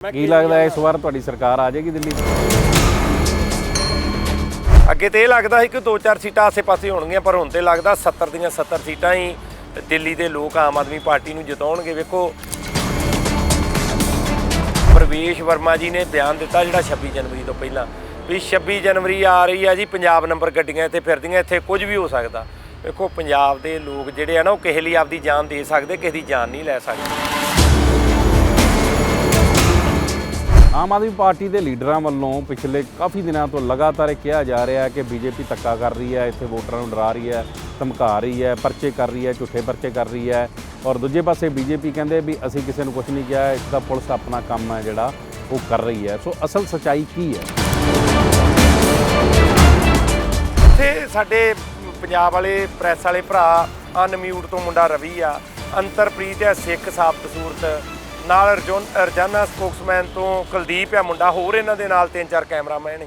ਕੀ ਲੱਗਦਾ ਇਸ ਵਾਰ ਤੁਹਾਡੀ ਸਰਕਾਰ ਆ ਜਾਏਗੀ ਦਿੱਲੀ? ਅੱਗੇ ਤੇ ਇਹ ਲੱਗਦਾ ਸੀ ਕਿ ਦੋ ਚਾਰ ਸੀਟਾਂ ਆਸੇ-ਪਾਸੇ ਹੋਣਗੀਆਂ ਪਰ ਹੁਣ ਤੇ ਲੱਗਦਾ 70 ਦੀਆਂ 70 ਸੀਟਾਂ ਹੀ ਦਿੱਲੀ ਦੇ ਲੋਕ ਆਮ ਆਦਮੀ ਪਾਰਟੀ ਨੂੰ ਜਿਤਾਉਣਗੇ। ਵੇਖੋ ਪ੍ਰਵੇਸ਼ ਵਰਮਾ ਜੀ ਨੇ ਬਿਆਨ ਦਿੱਤਾ ਜਿਹੜਾ 26 ਜਨਵਰੀ ਤੋਂ ਪਹਿਲਾਂ ਵੀ 26 ਜਨਵਰੀ ਆ ਰਹੀ ਆ ਜੀ ਪੰਜਾਬ ਨੰਬਰ ਗੱਡੀਆਂ ਇੱਥੇ ਫਿਰਦੀਆਂ ਇੱਥੇ ਕੁਝ ਵੀ ਹੋ ਸਕਦਾ। ਵੇਖੋ ਪੰਜਾਬ ਦੇ ਲੋਕ ਜਿਹੜੇ ਆ ਨਾ ਉਹ ਕਿਸੇ ਲਈ ਆਪਦੀ ਜਾਨ ਦੇ ਸਕਦੇ ਕਿਸੇ ਦੀ ਜਾਨ ਨਹੀਂ ਲੈ ਸਕਦੇ। ਆਮ ਆਦਮੀ ਪਾਰਟੀ ਦੇ ਲੀਡਰਾਂ ਵੱਲੋਂ ਪਿਛਲੇ ਕਾਫੀ ਦਿਨਾਂ ਤੋਂ ਲਗਾਤਾਰ ਇਹ ਕਿਹਾ ਜਾ ਰਿਹਾ ਹੈ ਕਿ ਬੀਜੇਪੀ ਧੱਕਾ ਕਰ ਰਹੀ ਹੈ, ਇੱਥੇ ਵੋਟਰਾਂ ਨੂੰ ਡਰਾ ਰਹੀ ਹੈ, ਧਮਕਾ ਰਹੀ ਹੈ, ਪਰਚੇ ਕਰ ਰਹੀ ਹੈ, ਝੂਠੇ ਪਰਚੇ ਕਰ ਰਹੀ ਹੈ ਔਰ ਦੂਜੇ ਪਾਸੇ ਬੀਜੇਪੀ ਕਹਿੰਦੇ ਵੀ ਅਸੀਂ ਕਿਸੇ ਨੂੰ ਕੁਝ ਨਹੀਂ ਕਿਹਾ, ਇਸ ਦਾ ਪੁਲਿਸ ਆਪਣਾ ਕੰਮ ਹੈ ਜਿਹੜਾ ਉਹ ਕਰ ਰਹੀ ਹੈ। ਸੋ ਅਸਲ ਸਚਾਈ ਕੀ ਹੈ? ਇੱਥੇ ਸਾਡੇ ਪੰਜਾਬ ਵਾਲੇ, ਪ੍ਰੈਸ ਵਾਲੇ ਭਰਾ ਅਨਮਿਊਟ ਤੋਂ ਮੁੰਡਾ ਰਵੀ ਆ। ਅੰਤਰਪ੍ਰੀਤ ਹੈ ਸਿੱਖ ਸਾਫ਼ ਸੂਰਤ। ਨਾਲ ਅਰਜੁਨ ਅਰਜਾਨਾ ਸਪੋਕਸਮੈਨ ਤੋਂ ਕੁਲਦੀਪ ਆ, ਮੁੰਡਾ ਹੋਰ ਇਹਨਾਂ ਦੇ ਨਾਲ ਤਿੰਨ ਚਾਰ ਕੈਮਰਾਮੈਨ ਨੇ।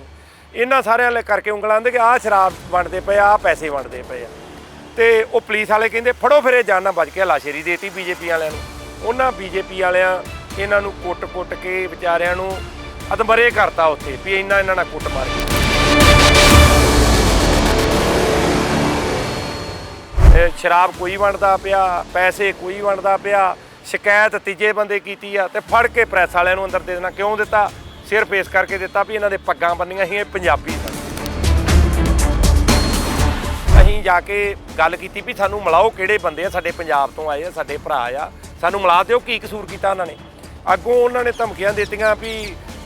ਇਹਨਾਂ ਸਾਰਿਆਂ ਲੈ ਕਰਕੇ ਉਂਗਲਾਂ ਦੇ ਕਿ ਆਹ ਸ਼ਰਾਬ ਵੰਡਦੇ ਪਏ ਆ, ਆਹ ਪੈਸੇ ਵੰਡਦੇ ਪਏ ਆ। ਤੇ ਉਹ ਪੁਲਿਸ ਵਾਲੇ ਕਹਿੰਦੇ, ਫੜੋ ਫਿਰ ਇਹ ਜਾਨਾਂ ਬਚ ਕੇ ਹਲਾਸ਼ੇਰੀ ਦੇਤੀ ਬੀਜੇਪੀ ਵਾਲਿਆਂ ਨੂੰ। ਉਹਨਾਂ ਬੀਜੇਪੀ ਵਾਲਿਆਂ ਇਹਨਾਂ ਨੂੰ ਕੁੱਟ-ਕੁੱਟ ਕੇ ਵਿਚਾਰਿਆਂ ਨੂੰ ਅਦਮਰੇ ਕਰਤਾ ਉੱਥੇ ਵੀ ਇੰਨਾ ਇਹਨਾਂ ਨਾਲ ਕੁੱਟ ਮਾਰੀ ਇਹ ਸ਼ਰਾਬ ਕੋਈ ਵੰਡਦਾ ਪਿਆ, ਪੈਸੇ ਕੋਈ ਵੰਡਦਾ ਪਿਆ ਸ਼ਿਕਾਇਤ ਤੀਜੇ ਬੰਦੇ ਕੀਤੀ ਆ ਤੇ ਫੜ ਕੇ ਪ੍ਰੈਸ ਵਾਲਿਆਂ ਨੂੰ ਅੰਦਰ ਦੇ ਦੇਣਾ। ਕਿਉਂ ਦਿੱਤਾ? ਸਿਰਫ ਇਸ ਕਰਕੇ ਦਿੱਤਾ ਵੀ ਇਹਨਾਂ ਦੇ ਪੱਗਾਂ ਬੰਨੀਆਂ ਸੀ ਇਹ ਪੰਜਾਬੀ ਸਨ। ਅਸੀਂ ਜਾ ਕੇ ਗੱਲ ਕੀਤੀ ਵੀ ਸਾਨੂੰ ਮਿਲਾਓ ਕਿਹੜੇ ਬੰਦੇ ਆ ਸਾਡੇ ਪੰਜਾਬ ਤੋਂ ਆਏ ਆ ਸਾਡੇ ਭਰਾ ਆ। ਸਾਨੂੰ ਮਿਲਾ ਦਿਓ ਕੀ ਕਸੂਰ ਕੀਤਾ ਉਹਨਾਂ ਨੇ। ਅੱਗੋਂ ਉਹਨਾਂ ਨੇ ਧਮਕੀਆਂ ਦਿੱਤੀਆਂ ਵੀ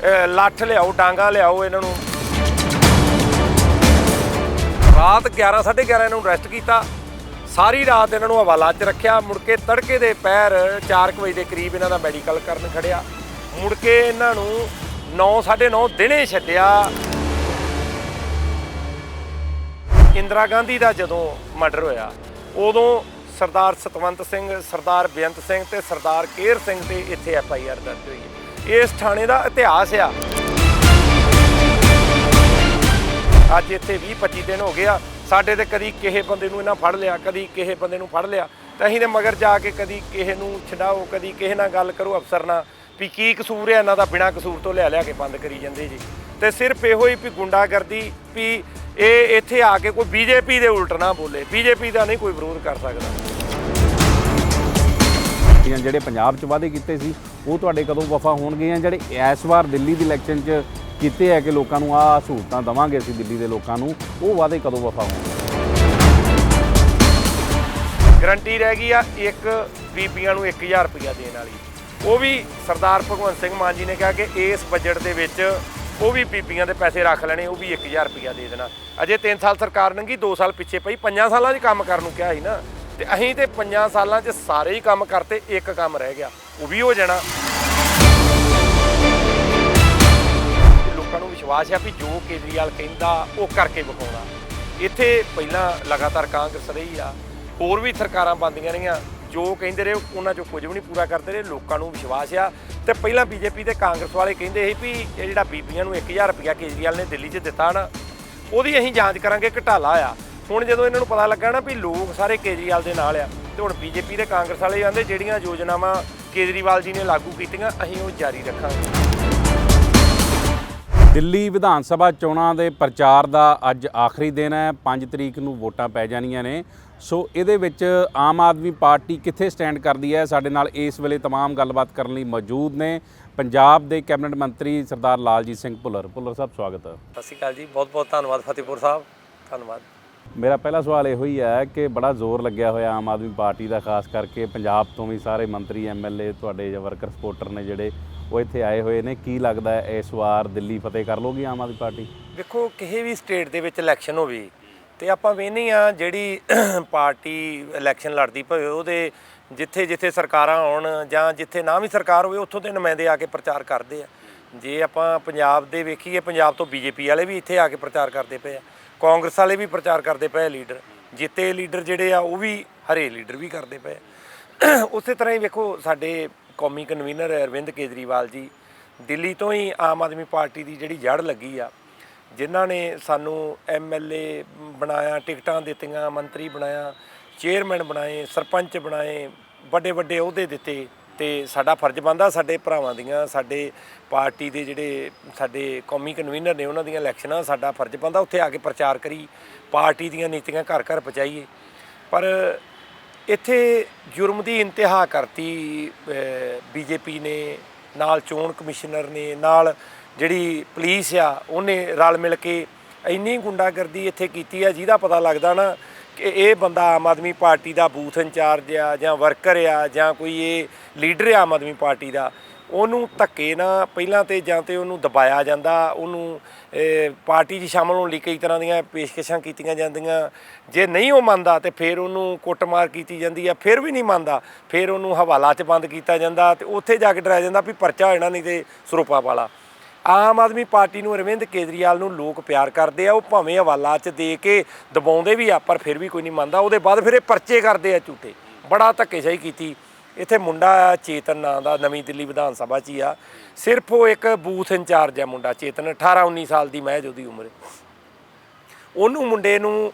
ਅਹ, ਲੱਠ ਲਿਆਓ ਡਾਂਗਾ ਲਿਆਓ ਇਹਨਾਂ ਨੂੰ। ਰਾਤ 11 11:30 ਇਹਨਾਂ ਨੂੰ ਅਰੈਸਟ ਕੀਤਾ। ਸਾਰੀ ਰਾਤ ਇਹਨਾਂ ਨੂੰ ਹਵਾਲਾ 'ਚ ਰੱਖਿਆ। ਮੁੜ ਕੇ ਤੜਕੇ ਦੇ ਪੈਰ 4 ਵਜੇ ਦੇ ਕਰੀਬ ਇਹਨਾਂ ਦਾ ਮੈਡੀਕਲ ਕਰਨ ਖੜਿਆ। ਮੁੜ ਕੇ ਇਹਨਾਂ ਨੂੰ 9 9:30 ਦਿਨੇ ਛੱਡਿਆ। ਇੰਦਰਾ ਗਾਂਧੀ ਦਾ ਜਦੋਂ ਮਰਡਰ ਹੋਇਆ, ਉਦੋਂ ਸਰਦਾਰ ਸਤਵੰਤ ਸਿੰਘ, ਸਰਦਾਰ ਬੇਅੰਤ ਸਿੰਘ ਤੇ ਸਰਦਾਰ ਕੇਰ ਸਿੰਘ ਤੇ ਇੱਥੇ ਐਫ ਆਈ ਆਰ ਦਰਜ ਹੋਈ ਇਸ ਥਾਣੇ ਦਾ ਇਤਿਹਾਸ ਆ। ਅੱਜ ਇੱਥੇ 20 25 ਦਿਨ ਹੋ ਗਿਆ ਸਾਡੇ ਤੇ ਕਦੀ ਕਿਸੇ ਬੰਦੇ ਨੂੰ ਇਹਨਾਂ ਫੜ ਲਿਆ, ਕਦੀ ਕਿਸੇ ਬੰਦੇ ਨੂੰ ਫੜ ਲਿਆ। ਤਾਂ ਅਸੀਂ ਤੇ ਮਗਰ ਜਾ ਕੇ ਕਦੀ ਕਿਸੇ ਨੂੰ ਛਡਾਓ, ਕਦੀ ਕਿਸੇ ਨਾਲ ਗੱਲ ਕਰੋ ਅਫਸਰ ਨਾਲ ਵੀ ਕੀ ਕਸੂਰ ਹੈ ਇਹਨਾਂ ਦਾ, ਬਿਨਾਂ ਕਸੂਰ ਤੋਂ ਲੈ ਲਿਆ ਕੇ ਬੰਦ ਕਰੀ ਜਾਂਦੇ ਜੀ। ਤੇ ਸਿਰਫ ਇਹੋ ਹੀ ਵੀ ਗੁੰਡਾਗਰਦੀ ਵੀ ਇਹ ਇੱਥੇ ਆ ਕੇ ਕੋਈ ਬੀਜੇਪੀ ਦੇ ਉਲਟ ਨਾ ਬੋਲੇ, ਬੀਜੇਪੀ ਦਾ ਨਹੀਂ ਕੋਈ ਵਿਰੋਧ ਕਰ ਸਕਦਾ। ਜਿਹੜੇ ਪੰਜਾਬ 'ਚ ਵਾਅਦੇ ਕੀਤੇ ਸੀ, ਉਹ ਤੁਹਾਡੇ ਕਦੋਂ ਵਫਾ ਹੋਣਗੇ ਜਾਂ ਜਿਹੜੇ ਇਸ ਵਾਰ ਦਿੱਲੀ ਦੀ ਇਲੈਕਸ਼ਨ 'ਚ ਕੀਤੇ ਹੈ ਕਿ ਲੋਕਾਂ ਨੂੰ ਆਹ ਸਹੂਲਤਾਂ ਦਵਾਂਗੇ ਅਸੀਂ ਦਿੱਲੀ ਦੇ ਲੋਕਾਂ ਨੂੰ, ਉਹ ਵਾਅਦੇ ਕਦੋਂ ਵਫਾ ਹੋਣਗੇ? ਗਰੰਟੀ ਰਹਿ ਗਈ ਆ ਇੱਕ ਬੀਬੀਆਂ ਨੂੰ 1000 ਰੁਪਇਆ ਦੇਣ ਵਾਲੀ। ਉਹ ਵੀ ਸਰਦਾਰ ਭਗਵੰਤ ਸਿੰਘ ਮਾਨ ਜੀ ਨੇ ਕਿਹਾ ਕਿ ਇਸ ਬਜਟ ਦੇ ਵਿੱਚ ਉਹ ਵੀ ਬੀਬੀਆਂ ਦੇ ਪੈਸੇ ਰੱਖ ਲੈਣੇ, ਉਹ ਵੀ 1000 ਰੁਪਇਆ ਦੇ ਦੇਣਾ। ਅਜੇ 3 ਸਾਲ ਸਰਕਾਰ ਨੰਗੀ 2 ਸਾਲ ਪਿੱਛੇ ਪਈ 5 ਸਾਲਾਂ 'ਚ ਕੰਮ ਕਰਨ ਨੂੰ ਕਿਹਾ ਸੀ ਨਾ। ਤੇ ਅਸੀਂ ਤੇ 5 ਸਾਲਾਂ 'ਚ ਸਾਰੇ ਹੀ ਕੰਮ ਕਰਤੇ, ਇੱਕ ਕੰਮ ਰਹਿ ਗਿਆ, ਉਹ ਵੀ ਹੋ ਜਾਣਾ। ਵਿਸ਼ਵਾਸ ਹੈ ਵੀ ਜੋ ਕੇਜਰੀਵਾਲ ਕਹਿੰਦਾ, ਉਹ ਕਰਕੇ ਵਿਖਾਉਣਾ। ਇੱਥੇ ਪਹਿਲਾਂ ਲਗਾਤਾਰ ਕਾਂਗਰਸ ਰਹੀ ਆ, ਹੋਰ ਵੀ ਸਰਕਾਰਾਂ ਬੰਦੀਆਂ ਰਹੀਆਂ, ਜੋ ਕਹਿੰਦੇ ਰਹੇ, ਉਹਨਾਂ ਚੋਂ ਕੁਝ ਵੀ ਨਹੀਂ ਪੂਰਾ ਕਰਦੇ ਰਹੇ, ਲੋਕਾਂ ਨੂੰ ਵਿਸ਼ਵਾਸ ਆ। ਤੇ ਪਹਿਲਾਂ ਬੀਜੇਪੀ ਤੇ ਕਾਂਗਰਸ ਵਾਲੇ ਕਹਿੰਦੇ ਸੀ ਵੀ ਇਹ ਜਿਹੜਾ ਬੀਬੀਆਂ ਨੂੰ 1000 ਰੁਪਇਆ ਕੇਜਰੀਵਾਲ ਨੇ ਦਿੱਲੀ 'ਚ ਦਿੱਤਾ ਨਾ, ਉਹਦੀ ਅਸੀਂ ਜਾਂਚ ਕਰਾਂਗੇ ਘਟਾਲਾ ਆ। ਹੁਣ ਜਦੋਂ ਇਹਨਾਂ ਨੂੰ ਪਤਾ ਲੱਗਾ ਨਾ ਵੀ ਲੋਕ ਸਾਰੇ ਕੇਜਰੀਵਾਲ ਦੇ ਨਾਲ ਆ, ਤੇ ਹੁਣ ਬੀਜੇਪੀ ਤੇ ਕਾਂਗਰਸ ਵਾਲੇ ਕਹਿੰਦੇ ਜਿਹੜੀਆਂ ਯੋਜਨਾਵਾਂ ਕੇਜਰੀਵਾਲ ਜੀ ਨੇ ਲਾਗੂ ਕੀਤੀਆਂ, ਅਸੀਂ ਉਹ ਜਾਰੀ ਰੱਖਾਂਗੇ। ਦਿੱਲੀ ਵਿਧਾਨ ਸਭਾ ਚੋਣਾਂ ਦੇ ਪ੍ਰਚਾਰ ਦਾ ਅੱਜ ਆਖਰੀ ਦਿਨ ਹੈ 5 ਤਰੀਕ ਨੂੰ ਵੋਟਾਂ ਪੈ ਜਾਣੀਆਂ ਨੇ ਸੋ ਇਹਦੇ ਵਿੱਚ ਆਮ ਆਦਮੀ ਪਾਰਟੀ ਕਿੱਥੇ ਸਟੈਂਡ ਕਰਦੀ ਹੈ ਸਾਡੇ ਨਾਲ ਇਸ ਵੇਲੇ तमाम ਗੱਲਬਾਤ ਕਰਨ ਲਈ ਮੌਜੂਦ ਨੇ ਪੰਜਾਬ ਦੇ ਕੈਬਨਿਟ ਮੰਤਰੀ ਸਰਦਾਰ ਲਾਲਜੀਤ ਸਿੰਘ ਭੁੱਲਰ ਭੁੱਲਰ ਸਾਹਿਬ ਸਵਾਗਤ ਹੈ ਸਤਿ ਸ਼੍ਰੀ ਅਕਾਲ ਜੀ ਬਹੁਤ ਬਹੁਤ ਧੰਨਵਾਦ ਫਤਿਹਪੁਰ ਸਾਹਿਬ ਧੰਨਵਾਦ ਮੇਰਾ ਪਹਿਲਾ ਸਵਾਲ ਇਹੋ ਹੀ ਹੈ ਕਿ ਬੜਾ ਜ਼ੋਰ ਲੱਗਿਆ ਹੋਇਆ ਆਮ ਆਦਮੀ ਪਾਰਟੀ ਦਾ ਖਾਸ ਕਰਕੇ ਪੰਜਾਬ ਤੋਂ ਵੀ ਸਾਰੇ ਮੰਤਰੀ ਐਮਐਲਏ ਤੁਹਾਡੇ ਜਾਂ ਵਰਕਰ ਸਪੋਰਟਰ ਨੇ ਜਿਹੜੇ ਉਹ ਇੱਥੇ ਆਏ ਹੋਏ ਨੇ। ਕੀ ਲੱਗਦਾ ਹੈ ਇਸ ਵਾਰ ਦਿੱਲੀ, ਫਤਿਹ ਕਰ ਲਓਗੀ ਆਮ ਆਦਮੀ ਪਾਰਟੀ? ਵੇਖੋ ਕਿਸੇ ਵੀ ਸਟੇਟ ਦੇ ਵਿੱਚ ਇਲੈਕਸ਼ਨ ਹੋਵੇ ਤੇ ਆਪਾਂ ਵੇਖਦੇ ਆ ਜਿਹੜੀ ਪਾਰਟੀ ਇਲੈਕਸ਼ਨ ਲੜਦੀ ਪਵੇ ਉਹਦੇ ਜਿੱਥੇ ਜਿੱਥੇ ਸਰਕਾਰਾਂ ਆਉਣ ਜਾਂ ਜਿੱਥੇ ਨਾ ਵੀ ਸਰਕਾਰ ਹੋਵੇ, ਉੱਥੋਂ ਦੇ ਨੁਮਾਇੰਦੇ ਆ ਕੇ ਪ੍ਰਚਾਰ ਕਰਦੇ ਆ। ਜੇ ਆਪਾਂ ਪੰਜਾਬ ਦੇ ਵੇਖੀਏ, ਪੰਜਾਬ ਤੋਂ ਬੀਜੇਪੀ ਵਾਲੇ ਵੀ ਇੱਥੇ ਆ ਕੇ ਪ੍ਰਚਾਰ ਕਰਦੇ ਪਏ ਆ। ਕਾਂਗਰਸ ਵਾਲੇ ਵੀ ਪ੍ਰਚਾਰ ਕਰਦੇ ਪਏ ਲੀਡਰ। ਜਿੱਤੇ ਲੀਡਰ ਜਿਹੜੇ ਆ, ਉਹ ਵੀ ਹਰੇ ਲੀਡਰ ਵੀ ਕਰਦੇ ਪਏ ਆ। ਉਸੇ ਤਰ੍ਹਾਂ ਹੀ ਵੇਖੋ, ਸਾਡੇ ਕੌਮੀ ਕਨਵੀਨਰ ਅਰਵਿੰਦ ਕੇਜਰੀਵਾਲ ਜੀ, ਦਿੱਲੀ ਤੋਂ ਹੀ ਆਮ ਆਦਮੀ ਪਾਰਟੀ ਦੀ ਜਿਹੜੀ ਜੜ ਲੱਗੀ ਆ, ਜਿਨ੍ਹਾਂ ਨੇ ਸਾਨੂੰ ਐਮਐਲਏ ਬਣਾਇਆ, ਟਿਕਟਾਂ ਦਿੱਤੀਆਂ, ਮੰਤਰੀ ਬਣਾਇਆ, ਚੇਅਰਮੈਨ ਬਣਾਏ, ਸਰਪੰਚ ਬਣਾਏ ਵੱਡੇ ਵੱਡੇ ਅਹੁਦੇ ਦਿੱਤੇ ਤੇ ਸਾਡਾ ਫਰਜ਼ ਬਣਦਾ ਸਾਡੇ ਭਰਾਵਾਂ ਦੀਆਂ, ਸਾਡੇ ਪਾਰਟੀ ਦੇ ਜਿਹੜੇ ਸਾਡੇ ਕੌਮੀ ਕਨਵੀਨਰ ਨੇ ਉਹਨਾਂ ਦੀਆਂ ਇਲੈਕਸ਼ਨਾਂ, ਸਾਡਾ ਫਰਜ਼ ਬਣਦਾ ਉੱਥੇ ਆ ਕੇ ਪ੍ਰਚਾਰ ਕਰੀ, ਪਾਰਟੀ ਦੀਆਂ ਨੀਤੀਆਂ ਘਰ ਘਰ ਪਹੁੰਚਾਈਏ। ਪਰ ਇੱਥੇ ਜੁਰਮ ਦੀ ਇੰਤਹਾ ਕਰਤੀ ਬੀਜੇਪੀ ਨੇ, ਨਾਲ ਚੋਣ ਕਮਿਸ਼ਨਰ ਨੇ, ਨਾਲ ਜਿਹੜੀ ਪੁਲਿਸ ਆ, ਉਹਨੇ ਰਲ ਮਿਲ ਕੇ ਇੰਨੀ ਗੁੰਡਾਗਰਦੀ ਇੱਥੇ ਕੀਤੀ ਆ, ਜਿਹਦਾ ਪਤਾ ਲੱਗਦਾ ਨਾ ਕਿ ਇਹ ਬੰਦਾ ਆਮ ਆਦਮੀ ਪਾਰਟੀ ਦਾ ਬੂਥ ਇੰਚਾਰਜ ਆ, ਜਾਂ ਵਰਕਰ ਆ, ਜਾਂ ਕੋਈ ਇਹ ਲੀਡਰ ਆ ਆਮ ਆਦਮੀ ਪਾਰਟੀ ਦਾ ਉਹਨੂੰ ਧੱਕੇ ਨਾ, ਪਹਿਲਾਂ ਤੇ ਜਾਂ ਤੇ ਉਹਨੂੰ ਦਬਾਇਆ ਜਾਂਦਾ, ਉਹਨੂੰ ਪਾਰਟੀ 'ਚ ਸ਼ਾਮਲ ਹੋਣ ਲਈ ਕਈ ਤਰ੍ਹਾਂ ਦੀਆਂ ਪੇਸ਼ਕਸ਼ਾਂ ਕੀਤੀਆਂ ਜਾਂਦੀਆਂ। ਜੇ ਨਹੀਂ ਉਹ ਮੰਨਦਾ ਤੇ ਫਿਰ ਉਹਨੂੰ ਕੁੱਟਮਾਰ ਕੀਤੀ ਜਾਂਦੀ ਆ, ਫਿਰ ਵੀ ਨਹੀਂ ਮੰਨਦਾ। ਫਿਰ ਉਹਨੂੰ ਹਵਾਲਾ 'ਚ ਬੰਦ ਕੀਤਾ ਜਾਂਦਾ ਤੇ ਉੱਥੇ ਜਾ ਕੇ ਡਰਾਇਆ ਜਾਂਦਾ ਵੀ ਪਰਚਾ ਹੋ ਜਾਣਾ ਨਹੀਂ ਤੇ ਸਰੋਪਾ ਵਾਲਾ ਆਮ ਆਦਮੀ ਪਾਰਟੀ ਨੂੰ ਅਰਵਿੰਦ ਕੇਜਰੀਵਾਲ ਨੂੰ ਲੋਕ ਪਿਆਰ ਕਰਦੇ ਆ, ਉਹ ਭਾਵੇਂ ਹਵਾਲਾ 'ਚ ਦੇ ਕੇ ਦਬਾਉਂਦੇ ਵੀ ਆ, ਪਰ ਫਿਰ ਵੀ ਕੋਈ ਨਹੀਂ ਮੰਨਦਾ। ਉਹਦੇ ਬਾਅਦ ਫਿਰ ਇਹ ਪਰਚੇ ਕਰਦੇ ਆ ਝੂਠੇ। ਬੜਾ ਧੱਕੇਸ਼ਾਹੀ ਕੀਤੀ। ਇੱਥੇ ਮੁੰਡਾ ਆ, ਚੇਤਨ ਨਾਂ ਦਾ, ਨਵੀਂ ਦਿੱਲੀ ਵਿਧਾਨ ਸਭਾ 'ਚ ਹੀ ਆ। ਸਿਰਫ ਉਹ ਇੱਕ ਬੂਥ ਇੰਚਾਰਜ ਆ ਮੁੰਡਾ, ਚੇਤਨ। 18 19 ਸਾਲ ਦੀ ਮਹਿਜ ਉਹਦੀ ਉਮਰ। ਉਹਨੂੰ ਮੁੰਡੇ ਨੂੰ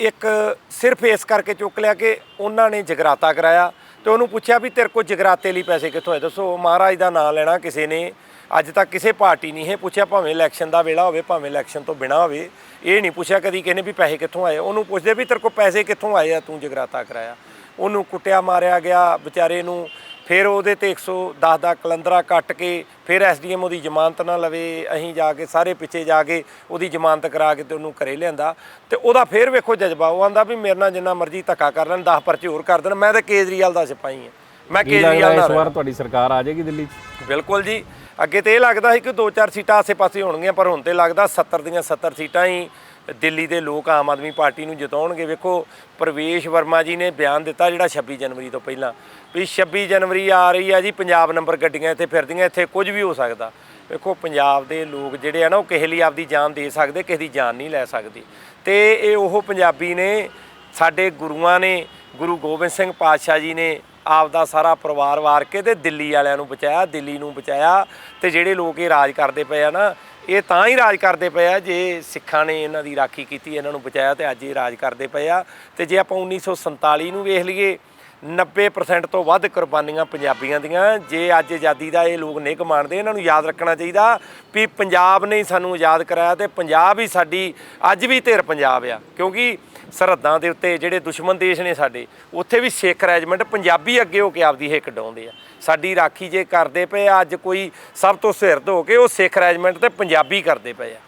ਇੱਕ ਸਿਰਫ ਇਸ ਕਰਕੇ ਚੁੱਕ ਲਿਆ ਕਿ ਉਹਨਾਂ ਨੇ ਜਗਰਾਤਾ ਕਰਾਇਆ ਤੇ ਉਹਨੂੰ ਪੁੱਛਿਆ ਵੀ ਤੇਰੇ ਕੋਲ ਜਗਰਾਤੇ ਲਈ ਪੈਸੇ ਕਿੱਥੋਂ ਆਏ ਦੱਸੋ, ਮਹਾਰਾਜ ਦਾ ਨਾਮ ਲੈਣਾ ਕਿਸੇ ਨੇ। ਅੱਜ ਤੱਕ ਕਿਸੇ ਪਾਰਟੀ ਨਹੀਂ ਇਹ ਪੁੱਛਿਆ ਭਾਵੇਂ ਇਲੈਕਸ਼ਨ ਦਾ ਵੇਲਾ ਹੋਵੇ, ਭਾਵੇਂ ਇਲੈਕਸ਼ਨ ਤੋਂ ਬਿਨਾ ਹੋਵੇ। ਇਹ ਨਹੀਂ ਪੁੱਛਿਆ ਕਦੀ ਕਿਸੇ ਵੀ ਪੈਸੇ ਕਿੱਥੋਂ ਆਏ। ਉਹਨੂੰ ਪੁੱਛਦੇ ਵੀ ਤੇਰੇ ਕੋਲ ਪੈਸੇ ਕਿੱਥੋਂ ਆਏ ਆ? ਤੂੰ ਜਗਰਾਤਾ ਕਰਾਇਆ। ਉਹਨੂੰ ਕੁੱਟਿਆ ਮਾਰਿਆ ਗਿਆ ਵਿਚਾਰੇ ਨੂੰ। ਫਿਰ ਉਹਦੇ ਤੇ 110 ਦਾ ਕਲੰਦਰਾ ਕੱਟ ਕੇ ਫਿਰ ਐਸਡੀਐਮ ਉਹਦੀ ਜ਼ਮਾਨਤ ਨਾ ਲਵੇ ਅਸੀਂ ਜਾ ਕੇ ਸਾਰੇ ਪਿੱਛੇ ਜਾ ਕੇ ਉਹਦੀ ਜ਼ਮਾਨਤ ਕਰਾ ਕੇ ਤੇ ਉਹਨੂੰ ਘਰੇ ਲਿਆਂਦਾ। ਤੇ ਉਹਦਾ ਫਿਰ ਵੇਖੋ ਜਜ਼ਬਾ ਉਹ ਆਂਦਾ ਵੀ ਮੇਰੇ ਨਾਲ ਜਿੰਨਾ ਮਰਜ਼ੀ ਧੱਕਾ ਕਰ ਲੈਣ 10 ਪਰਚੇ ਹੋਰ ਕਰ ਦੇਣ। ਮੈਂ ਤਾਂ ਕੇਜਰੀਵਾਲ ਦਾ ਸਿਪਾਹੀ ਹਾਂ। ਮੈਂ ਕੇਜਰੀਵਾਲ ਇਸ ਨਾਲ ਵਾਰ ਤੁਹਾਡੀ ਸਰਕਾਰ ਆ ਜਾਏਗੀ ਦਿੱਲੀ 'ਚ? ਬਿਲਕੁਲ ਜੀ। ਅੱਗੇ ਤੇ ਇਹ ਲੱਗਦਾ ਸੀ ਕਿ ਦੋ ਚਾਰ ਸੀਟਾਂ ਆਸੇ-ਪਾਸੇ ਹੋਣਗੀਆਂ ਪਰ ਹੁਣ ਤੇ ਲੱਗਦਾ 70 ਦੀਆਂ 70 ਸੀਟਾਂ ਹੀ ਦਿੱਲੀ ਦੇ ਲੋਕ ਆਮ ਆਦਮੀ ਪਾਰਟੀ ਨੂੰ ਜਿਤਾਉਣਗੇ। ਵੇਖੋ, ਪ੍ਰਵੇਸ਼ ਵਰਮਾ ਜੀ ਨੇ ਬਿਆਨ ਦਿੱਤਾ ਜਿਹੜਾ 26 ਜਨਵਰੀ ਤੋਂ ਪਹਿਲਾਂ ਵੀ 26 ਜਨਵਰੀ ਆ ਰਹੀ ਆ ਜੀ, ਪੰਜਾਬ ਨੰਬਰ ਗੱਡੀਆਂ ਇੱਥੇ ਫਿਰਦੀਆਂ, ਇੱਥੇ ਕੁਝ ਵੀ ਹੋ ਸਕਦਾ। ਵੇਖੋ, ਪੰਜਾਬ ਦੇ ਲੋਕ ਜਿਹੜੇ ਆ ਨਾ, ਉਹ ਕਿਸੇ ਲਈ ਆਪਦੀ ਜਾਨ ਦੇ ਸਕਦੇ, ਕਿਸੇ ਦੀ ਜਾਨ ਨਹੀਂ ਲੈ ਸਕਦੇ। ਤੇ ਇਹ ਉਹ ਪੰਜਾਬੀ ਨੇ, ਸਾਡੇ ਗੁਰੂਆਂ ਨੇ, ਗੁਰੂ ਗੋਬਿੰਦ ਸਿੰਘ ਪਾਤਸ਼ਾਹ ਜੀ ਨੇ ਆਪ ਦਾ ਸਾਰਾ ਪਰਿਵਾਰ ਵਾਰ ਕੇ ਤੇ ਦਿੱਲੀ ਵਾਲਿਆਂ ਨੂੰ ਬਚਾਇਆ, ਦਿੱਲੀ ਨੂੰ ਬਚਾਇਆ ਤੇ ਜਿਹੜੇ ਲੋਕ ਇਹ ਰਾਜ ਕਰਦੇ ਪਏ ਆ ਨਾ, ਇਹ ਤਾਂ ਹੀ ਰਾਜ ਕਰਦੇ ਪਏ ਆ ਜੇ ਸਿੱਖਾਂ ਨੇ ਇਹਨਾਂ ਦੀ ਰਾਖੀ ਕੀਤੀ, ਇਹਨਾਂ ਨੂੰ ਬਚਾਇਆ ਤੇ ਅੱਜ ਇਹ ਰਾਜ ਕਰਦੇ ਪਏ ਆ। ਤੇ ਜੇ ਆਪਾਂ 1947 ਨੂੰ ਵੇਖ ਲਈਏ 90% ਤੋਂ ਵੱਧ ਕੁਰਬਾਨੀਆਂ ਪੰਜਾਬੀਆਂ ਦੀਆਂ, ਜੇ ਅੱਜ ਆਜ਼ਾਦੀ ਦਾ ਇਹ ਲੋਕ ਨਿੱਘ ਮਾਣਦੇ ਇਹਨਾਂ ਨੂੰ ਯਾਦ ਰੱਖਣਾ ਚਾਹੀਦਾ ਵੀ ਪੰਜਾਬ ਨੇ ਸਾਨੂੰ ਆਜ਼ਾਦ ਕਰਾਇਆ ਤੇ ਪੰਜਾਬ ਹੀ ਸਾਡੀ, ਅੱਜ ਵੀ ਧਿਰ ਪੰਜਾਬ ਆ। ਕਿਉਂਕਿ ਸਰਹੱਦਾਂ ਦੇ ਉੱਤੇ ਜਿਹੜੇ ਦੁਸ਼ਮਣ ਦੇਸ਼ ਨੇ ਸਾਡੇ ਉੱਥੇ ਵੀ ਸਿੱਖ ਰੈਜੀਮੈਂਟ ਪੰਜਾਬੀ ਅੱਗੇ ਹੋ ਕੇ ਆਪਦੀ ਹਿੱਕ ਡਾਉਂਦੇ ਆ। ਸਾਡੀ ਰਾਖੀ ਜੇ ਕਰਦੇ ਪਏ ਆ, ਅੱਜ ਕੋਈ ਸਭ ਤੋਂ ਸਿਰਦ ਹੋ ਕੇ ਉਹ ਸਿੱਖ ਰੈਜੀਮੈਂਟ ਤੇ ਪੰਜਾਬੀ ਕਰਦੇ ਪਏ ਆ।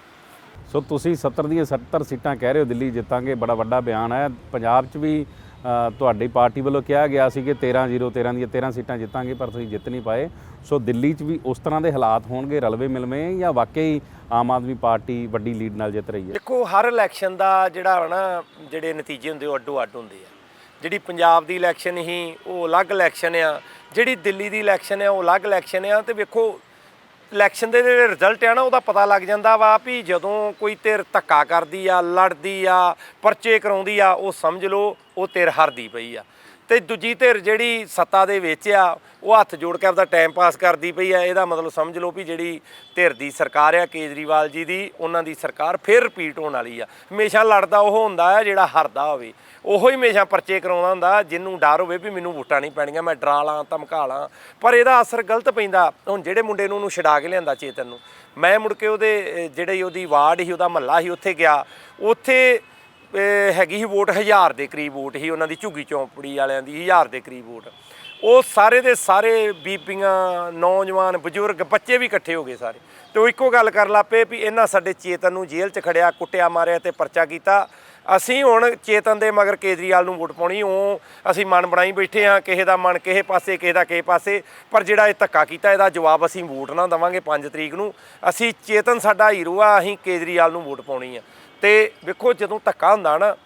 ਸੋ ਤੁਸੀਂ 70 ਦੀਆਂ 70 ਸੀਟਾਂ ਕਹਿ ਰਹੇ ਹੋ ਦਿੱਲੀ ਜਿੱਤਾਂਗੇ ਬੜਾ ਵੱਡਾ ਬਿਆਨ ਹੈ। ਪੰਜਾਬ 'ਚ ਵੀ ਤੁਹਾਡੀ ਪਾਰਟੀ ਵੱਲੋਂ ਕਿਹਾ ਗਿਆ ਸੀ ਕਿ 13 0 13 ਦੀਆਂ 13 ਸੀਟਾਂ ਜਿੱਤਾਂਗੇ ਪਰ ਤੁਸੀਂ ਜਿੱਤ ਨਹੀਂ ਪਾਏ। ਸੋ ਦਿੱਲੀ 'ਚ ਵੀ ਉਸ ਤਰ੍ਹਾਂ ਦੇ ਹਾਲਾਤ ਹੋਣਗੇ ਰਲਵੇ ਮਿਲਵੇਂ ਜਾਂ ਵਾਕਈ ਆਮ ਆਦਮੀ ਪਾਰਟੀ ਵੱਡੀ ਲੀਡ ਨਾਲ ਜਿੱਤ ਰਹੀ ਹੈ। ਦੇਖੋ, ਹਰ ਇਲੈਕਸ਼ਨ ਦਾ ਜਿਹੜਾ ਵਾ ਨਾ, ਜਿਹੜੇ ਨਤੀਜੇ ਹੁੰਦੇ ਉਹ ਅੱਡੋ ਅੱਡ ਹੁੰਦੇ ਆ। ਜਿਹੜੀ ਪੰਜਾਬ ਦੀ ਇਲੈਕਸ਼ਨ ਹੀ ਉਹ ਅਲੱਗ ਇਲੈਕਸ਼ਨ ਆ। ਜਿਹੜੀ ਦਿੱਲੀ ਦੀ ਇਲੈਕਸ਼ਨ ਆ, ਉਹ ਅਲੱਗ ਇਲੈਕਸ਼ਨ ਆ। ਤੇ ਵੇਖੋ, ਇਲੈਕਸ਼ਨ ਦੇ ਜਿਹੜੇ ਰਿਜ਼ਲਟ ਆ ਨਾ, ਉਹਦਾ ਪਤਾ ਲੱਗ ਜਾਂਦਾ ਵਾ ਵੀ ਜਦੋਂ ਕੋਈ ਧਿਰ ਧੱਕਾ ਕਰਦੀ ਆ, ਲੜਦੀ ਆ, ਪਰਚੇ ਕਰਾਉਂਦੀ ਆ, ਉਹ ਸਮਝ ਲਓ, ਉਹ ਧਿਰ ਹਾਰਦੀ ਪਈ ਆ। ਤੇ ਦੂਜੀ ਧਿਰ ਜਿਹੜੀ ਸੱਤਾ ਦੇ ਵਿੱਚ ਆ ਉਹ ਹੱਥ ਜੋੜ ਕੇ ਆਪਦਾ ਟਾਈਮ ਪਾਸ ਕਰਦੀ ਪਈ ਆ ਇਹਦਾ ਮਤਲਬ ਸਮਝ ਲਓ ਵੀ ਜਿਹੜੀ ਧਿਰ ਦੀ ਸਰਕਾਰ ਆ ਕੇਜਰੀਵਾਲ ਜੀ ਦੀ ਉਹਨਾਂ ਦੀ ਸਰਕਾਰ ਫਿਰ ਰਿਪੀਟ ਹੋਣ ਵਾਲੀ ਆ। ਹਮੇਸ਼ਾ ਲੜਦਾ ਉਹ ਹੁੰਦਾ ਆ ਜਿਹੜਾ ਹਰਦਾ ਹੋਵੇ। ਉਹੋ ਹੀ ਹਮੇਸ਼ਾ ਪਰਚੇ ਕਰਾਉਂਦਾ ਹੁੰਦਾ ਜਿਹਨੂੰ ਡਰ ਹੋਵੇ ਵੀ ਮੈਨੂੰ ਵੋਟਾਂ ਨਹੀਂ ਪੈਣੀਆਂ ਮੈਂ ਡਰਾ ਲਾਂ ਧਮਕਾ ਲਾਂ। ਪਰ ਇਹਦਾ ਅਸਰ ਗਲਤ ਪੈਂਦਾ। ਹੁਣ ਜਿਹੜੇ ਮੁੰਡੇ ਨੂੰ ਉਹਨੂੰ ਛਡਾ ਕੇ ਲਿਆਂਦਾ ਚੇਤਨ ਨੂੰ ਮੈਂ ਮੁੜ ਕੇ ਉਹਦੇ ਅਹ, ਜਿਹੜੀ ਉਹਦੀ ਵਾਰਡ ਸੀ ਉਹਦਾ ਮਹੱਲਾ ਸੀ ਉੱਥੇ ਗਿਆ। ਉੱਥੇ ਹੈਗੀ ਸੀ ਵੋਟ ਹਜ਼ਾਰ ਦੇ ਕਰੀਬ ਵੋਟ ਸੀ ਉਹਨਾਂ ਦੀ ਝੁੱਗੀ ਚੌਂਪੜੀ ਵਾਲਿਆਂ ਦੀ ਹਜ਼ਾਰ ਦੇ ਕਰੀਬ ਵੋਟ। ਉਹ ਸਾਰੇ ਦੇ ਸਾਰੇ ਬੀਬੀਆਂ, ਨੌਜਵਾਨ, ਬਜ਼ੁਰਗ, ਬੱਚੇ ਵੀ ਇਕੱਠੇ ਹੋ ਗਏ ਸਾਰੇ। ਤੇ ਉਹ ਇੱਕੋ ਗੱਲ ਕਰ ਲੱਪੇ ਵੀ ਇਹਨਾਂ ਸਾਡੇ ਚੇਤਨ ਨੂੰ ਜੇਲ੍ਹ 'ਚ ਖੜਿਆ, ਕੁੱਟਿਆ, ਮਾਰਿਆ ਤੇ ਪਰਚਾ ਕੀਤਾ। ਅਸੀਂ ਹੁਣ ਚੇਤਨ ਦੇ ਮਗਰ ਕੇਜਰੀਵਾਲ ਨੂੰ ਵੋਟ ਪਾਉਣੀ ਉਹ ਅਸੀਂ ਮਨ ਬਣਾਈ ਬੈਠੇ ਹਾਂ, ਕਿਸੇ ਦਾ ਮਨ ਕਿਸੇ ਪਾਸੇ, ਕਿਸੇ ਦਾ ਕਿਸੇ ਪਾਸੇ। ਪਰ ਜਿਹੜਾ ਇਹ ਧੱਕਾ ਕੀਤਾ, ਇਹਦਾ ਜਵਾਬ ਅਸੀਂ ਵੋਟ ਨਾ ਦੇਵਾਂਗੇ 5 ਤਰੀਕ ਨੂੰ। ਅਸੀਂ ਚੇਤਨ ਸਾਡਾ ਹੀਰੋ ਆ, ਅਸੀਂ ਕੇਜਰੀਵਾਲ ਨੂੰ ਵੋਟ ਪਾਉਣੀ ਆ। ਤੇ ਵੇਖੋ ਜਦੋਂ ਧੱਕਾ ਹੁੰਦਾ ਨਾ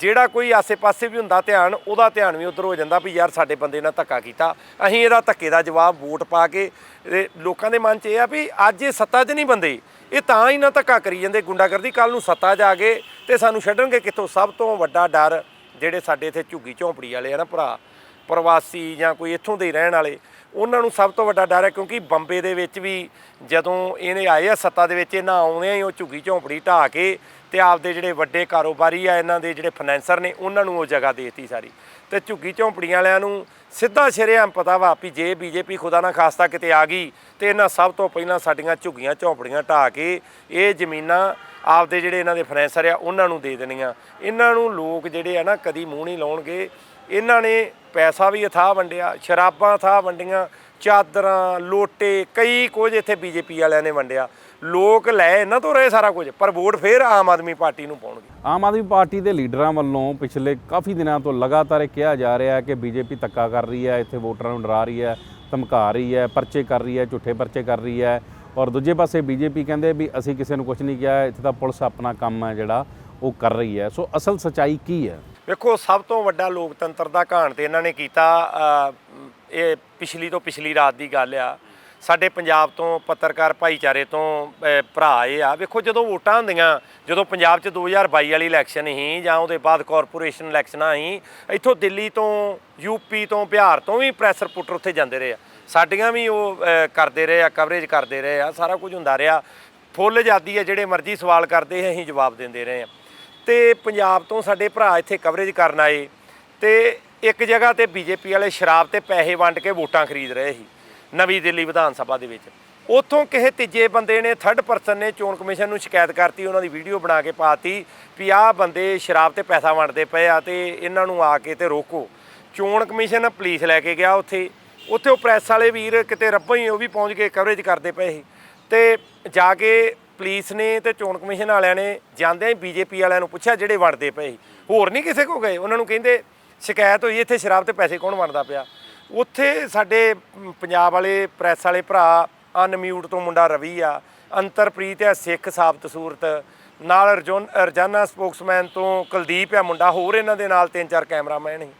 ਜਿਹੜਾ ਕੋਈ ਆਸੇ-ਪਾਸੇ ਵੀ ਹੁੰਦਾ ਧਿਆਨ, ਉਹਦਾ ਧਿਆਨ ਵੀ ਉਧਰ ਹੋ ਜਾਂਦਾ ਵੀ ਯਾਰ ਸਾਡੇ ਬੰਦੇ ਨਾਲ ਧੱਕਾ ਕੀਤਾ। ਅਸੀਂ ਇਹਦਾ ਧੱਕੇ ਦਾ ਜਵਾਬ ਵੋਟ ਪਾ ਕੇ ਲੋਕਾਂ ਦੇ ਮਨ 'ਚ ਇਹ ਆ ਵੀ ਅੱਜ ਇਹ ਸੱਤਾ 'ਚ ਨਹੀਂ ਬੰਦੇ। ਇਹ ਤਾਂ ਹੀ ਨਾ ਧੱਕਾ ਕਰੀ ਜਾਂਦੇ ਗੁੰਡਾਗਰਦੀ। ਕੱਲ ਨੂੰ ਸੱਤਾ 'ਚ ਆ ਗਏ ਤੇ ਸਾਨੂੰ ਛੱਡਣਗੇ ਕਿੱਥੋਂ? ਸਭ ਤੋਂ ਵੱਡਾ ਡਰ ਜਿਹੜੇ ਸਾਡੇ ਇੱਥੇ ਝੁੱਗੀ ਝੌਂਪੜੀ ਵਾਲੇ ਆ ਨਾ ਭਰਾ, ਪ੍ਰਵਾਸੀ ਜਾਂ ਕੋਈ ਇੱਥੋਂ ਦੇ ਰਹਿਣ ਵਾਲੇ ਉਹਨਾਂ ਨੂੰ ਸਭ ਤੋਂ ਵੱਡਾ ਡਰ ਹੈ ਕਿਉਂਕਿ ਬੰਬੇ ਦੇ ਵਿੱਚ ਵੀ ਜਦੋਂ ਇਹਨੇ ਆਏ ਆ, ਸੱਤਾ ਦੇ ਵਿੱਚ ਇਹਨਾਂ ਆਉਂਦਿਆਂ ਹੀ ਉਹ ਝੁੱਗੀ ਝੌਂਪੜੀ ਢਾਹ ਕੇ ਤੇ ਆਪਦੇ ਜਿਹੜੇ ਵੱਡੇ ਕਾਰੋਬਾਰੀ ਆ, ਇਹਨਾਂ ਦੇ ਜਿਹੜੇ ਫਾਈਨੈਂਸਰ ਨੇ, ਉਹਨਾਂ ਨੂੰ ਉਹ ਜਗ੍ਹਾ ਦੇਤੀ ਸਾਰੀ। ਤੇ ਝੁੱਗੀ ਝੌਂਪੜੀਆਂ ਵਾਲਿਆਂ ਨੂੰ ਸਿੱਧਾ ਸ਼ਰੇਆਮ ਪਤਾ ਵਾ ਵੀ ਜੇ ਬੀਜੇਪੀ ਖੁਦਾ ਨਾ ਖਾਸਤਾ ਕਿਤੇ ਆ ਗਈ ਤੇ ਇਹਨਾਂ ਸਭ ਤੋਂ ਪਹਿਲਾਂ ਸਾਡੀਆਂ ਝੁੱਗੀਆਂ ਝੌਂਪੜੀਆਂ ਢਾਹ ਕੇ ਇਹ ਜ਼ਮੀਨਾਂ ਆਪਦੇ ਜਿਹੜੇ ਇਹਨਾਂ ਦੇ ਫਾਈਨੈਂਸਰ ਆ, ਉਹਨਾਂ ਨੂੰ ਦੇ ਦੇਣੀਆਂ। ਇਹਨਾਂ ਨੂੰ ਲੋਕ ਜਿਹੜੇ ਆ ਨਾ ਕਦੀ ਮੂੰਹ ਨਹੀਂ ਲਾਉਣਗੇ। ਇਹਨਾਂ ਨੇ ਪੈਸਾ ਵੀ ਅਥਾਹ ਵੰਡਿਆ, ਸ਼ਰਾਬਾਂ ਅਥਾਹ ਵੰਡੀਆਂ, ਚਾਦਰਾਂ, ਲੋਟੇ, ਕਈ ਕੁਝ ਇੱਥੇ ਬੀਜੇਪੀ ਵਾਲਿਆਂ ਨੇ ਵੰਡਿਆ। ਲੋਕ ਲੈ ਇਹਨਾਂ ਤੋਂ ਰਹੇ ਸਾਰਾ ਕੁਝ, ਪਰ ਵੋਟ ਫੇਰ ਆਮ ਆਦਮੀ ਪਾਰਟੀ ਨੂੰ ਪਾਉਣਗੇ। ਆਮ ਆਦਮੀ ਪਾਰਟੀ ਦੇ ਲੀਡਰਾਂ ਵੱਲੋਂ ਪਿਛਲੇ ਕਾਫੀ ਦਿਨਾਂ ਤੋਂ ਲਗਾਤਾਰ ਇਹ ਕਿਹਾ ਜਾ ਰਿਹਾ ਹੈ ਕਿ ਬੀਜੇਪੀ ਧੱਕਾ ਕਰ ਰਹੀ ਹੈ, ਇੱਥੇ ਵੋਟਰਾਂ ਨੂੰ ਡਰਾ ਰਹੀ ਹੈ, ਧਮਕਾ ਰਹੀ ਹੈ, ਪਰਚੇ ਕਰ ਰਹੀ ਹੈ, ਝੂਠੇ ਪਰਚੇ ਕਰ ਰਹੀ ਹੈ। ਔਰ ਦੂਜੇ ਪਾਸੇ ਬੀਜੇਪੀ ਕਹਿੰਦੇ ਵੀ ਅਸੀਂ ਕਿਸੇ ਨੂੰ ਕੁਝ ਨਹੀਂ ਕਿਹਾ, ਇੱਥੇ ਤਾਂ ਪੁਲਿਸ ਆਪਣਾ ਕੰਮ ਹੈ ਜਿਹੜਾ ਉਹ ਕਰ ਰਹੀ ਹੈ। ਸੋ ਅਸਲ ਸਚਾਈ ਕੀ ਹੈ? ਵੇਖੋ, ਸਭ ਤੋਂ ਵੱਡਾ ਲੋਕਤੰਤਰ ਦਾ ਘਾਣ ਤੇ ਇਹਨਾਂ ਨੇ ਕੀਤਾ ਇਹ ਪਿਛਲੀ ਤੋਂ ਪਿਛਲੀ ਰਾਤ ਦੀ ਗੱਲ ਆ। ਸਾਡੇ ਪੰਜਾਬ ਤੋਂ ਪੱਤਰਕਾਰ ਭਾਈਚਾਰੇ ਤੋਂ ਭਰਾ ਇਹ ਆ। ਵੇਖੋ, ਜਦੋਂ ਵੋਟਾਂ ਹੁੰਦੀਆਂ, ਜਦੋਂ ਪੰਜਾਬ 'ਚ 2022 ਵਾਲੀ ਇਲੈਕਸ਼ਨ ਸੀ ਜਾਂ ਉਹਦੇ ਬਾਅਦ ਕਾਰਪੋਰੇਸ਼ਨ ਇਲੈਕਸ਼ਨਾਂ ਹੀ ਇੱਥੋਂ ਦਿੱਲੀ ਤੋਂ ਯੂਪੀ ਤੋਂ, ਬਿਹਾਰ ਤੋਂ ਵੀ ਪ੍ਰੈਸ ਰਿਪੋਰਟਰ ਉੱਥੇ ਜਾਂਦੇ ਰਹੇ ਆ। ਸਾਡੀਆਂ ਵੀ ਉਹ ਕਰਦੇ ਰਹੇ ਆ ਕਵਰੇਜ ਕਰਦੇ ਰਹੇ ਆ, ਸਾਰਾ ਕੁਝ ਹੁੰਦਾ ਰਿਹਾ। ਫੁੱਲ ਆਜ਼ਾਦੀ ਆ, ਜਿਹੜੇ ਮਰਜ਼ੀ ਸਵਾਲ ਕਰਦੇ ਅਸੀਂ ਜਵਾਬ ਦਿੰਦੇ ਰਹੇ ਆ। ਤੇ ਪੰਜਾਬ ਤੋਂ ਸਾਡੇ ਭਰਾ ਇੱਥੇ ਕਵਰੇਜ ਕਰਨ ਆਏ ਤੇ ਇੱਕ ਜਗ੍ਹਾ ਤੇ ਬੀਜੇਪੀ ਵਾਲੇ ਸ਼ਰਾਬ ਤੇ ਪੈਸੇ ਵੰਡ ਕੇ ਵੋਟਾਂ ਖਰੀਦ ਰਹੇ ਸੀ, ਨਵੀਂ ਦਿੱਲੀ ਵਿਧਾਨ ਸਭਾ ਦੇ ਵਿੱਚ। ਉਥੋਂ ਕਿਸੇ ਤੀਜੇ ਬੰਦੇ ਨੇ ਥਰਡ ਪਰਸਨ ਨੇ ਚੋਣ ਕਮਿਸ਼ਨ ਨੂੰ ਸ਼ਿਕਾਇਤ ਕਰਤੀ, ਉਹਨਾਂ ਦੀ ਵੀਡੀਓ ਬਣਾ ਕੇ ਪਾਤੀ ਵੀ ਆਹ ਬੰਦੇ ਸ਼ਰਾਬ ਤੇ ਪੈਸਾ ਵੰਡਦੇ ਪਏ ਆ ਤੇ ਇਹਨਾਂ ਨੂੰ ਆ ਕੇ ਤੇ ਰੋਕੋ। ਚੋਣ ਕਮਿਸ਼ਨ ਪੁਲਿਸ ਲੈ ਕੇ ਗਿਆ ਉੱਥੇ। ਉੱਥੇ ਉਹ ਪ੍ਰੈਸ ਵਾਲੇ ਵੀਰ ਕਿਤੇ ਰੱਬੋਂ ਹੀ ਉਹ ਵੀ ਪਹੁੰਚ ਕੇ ਕਵਰੇਜ ਕਰਦੇ ਪਏ ਸੀ। ਤੇ ਜਾ ਕੇ ਪੁਲਿਸ ਨੇ ਤੇ ਚੋਣ ਕਮਿਸ਼ਨ ਵਾਲਿਆਂ ਨੇ ਜਾਂਦਿਆਂ ਹੀ ਬੀਜੇਪੀ ਵਾਲਿਆਂ ਨੂੰ ਪੁੱਛਿਆ ਜਿਹੜੇ ਵੰਡਦੇ ਪਏ ਸੀ। ਹੋਰ ਨਹੀਂ ਕਿਸੇ ਕੋ ਗਏ। ਉਹਨਾਂ ਨੂੰ ਕਹਿੰਦੇ ਸ਼ਿਕਾਇਤ ਹੋਈ, ਇੱਥੇ ਸ਼ਰਾਬ ਤੇ ਪੈਸੇ ਕੌਣ ਵੰਡਦਾ ਪਿਆ? ਉੱਥੇ ਸਾਡੇ ਪੰਜਾਬ ਵਾਲੇ ਪ੍ਰੈਸ ਵਾਲੇ ਭਰਾ ਅਨਮਿਊਟ ਤੋਂ ਮੁੰਡਾ ਰਵੀ ਆ, ਅੰਤਰਪ੍ਰੀਤ ਹੈ ਸਿੱਖ ਸਾਬਤ ਸੂਰਤ, ਨਾਲ ਰਜੋਨ, ਰਜਾਨਾ ਸਪੋਕਸਮੈਨ ਤੋਂ ਕੁਲਦੀਪ ਆ ਮੁੰਡਾ, ਹੋਰ ਇਹਨਾਂ ਦੇ ਨਾਲ ਤਿੰਨ ਚਾਰ ਕੈਮਰਾਮੈਨ ਸੀ।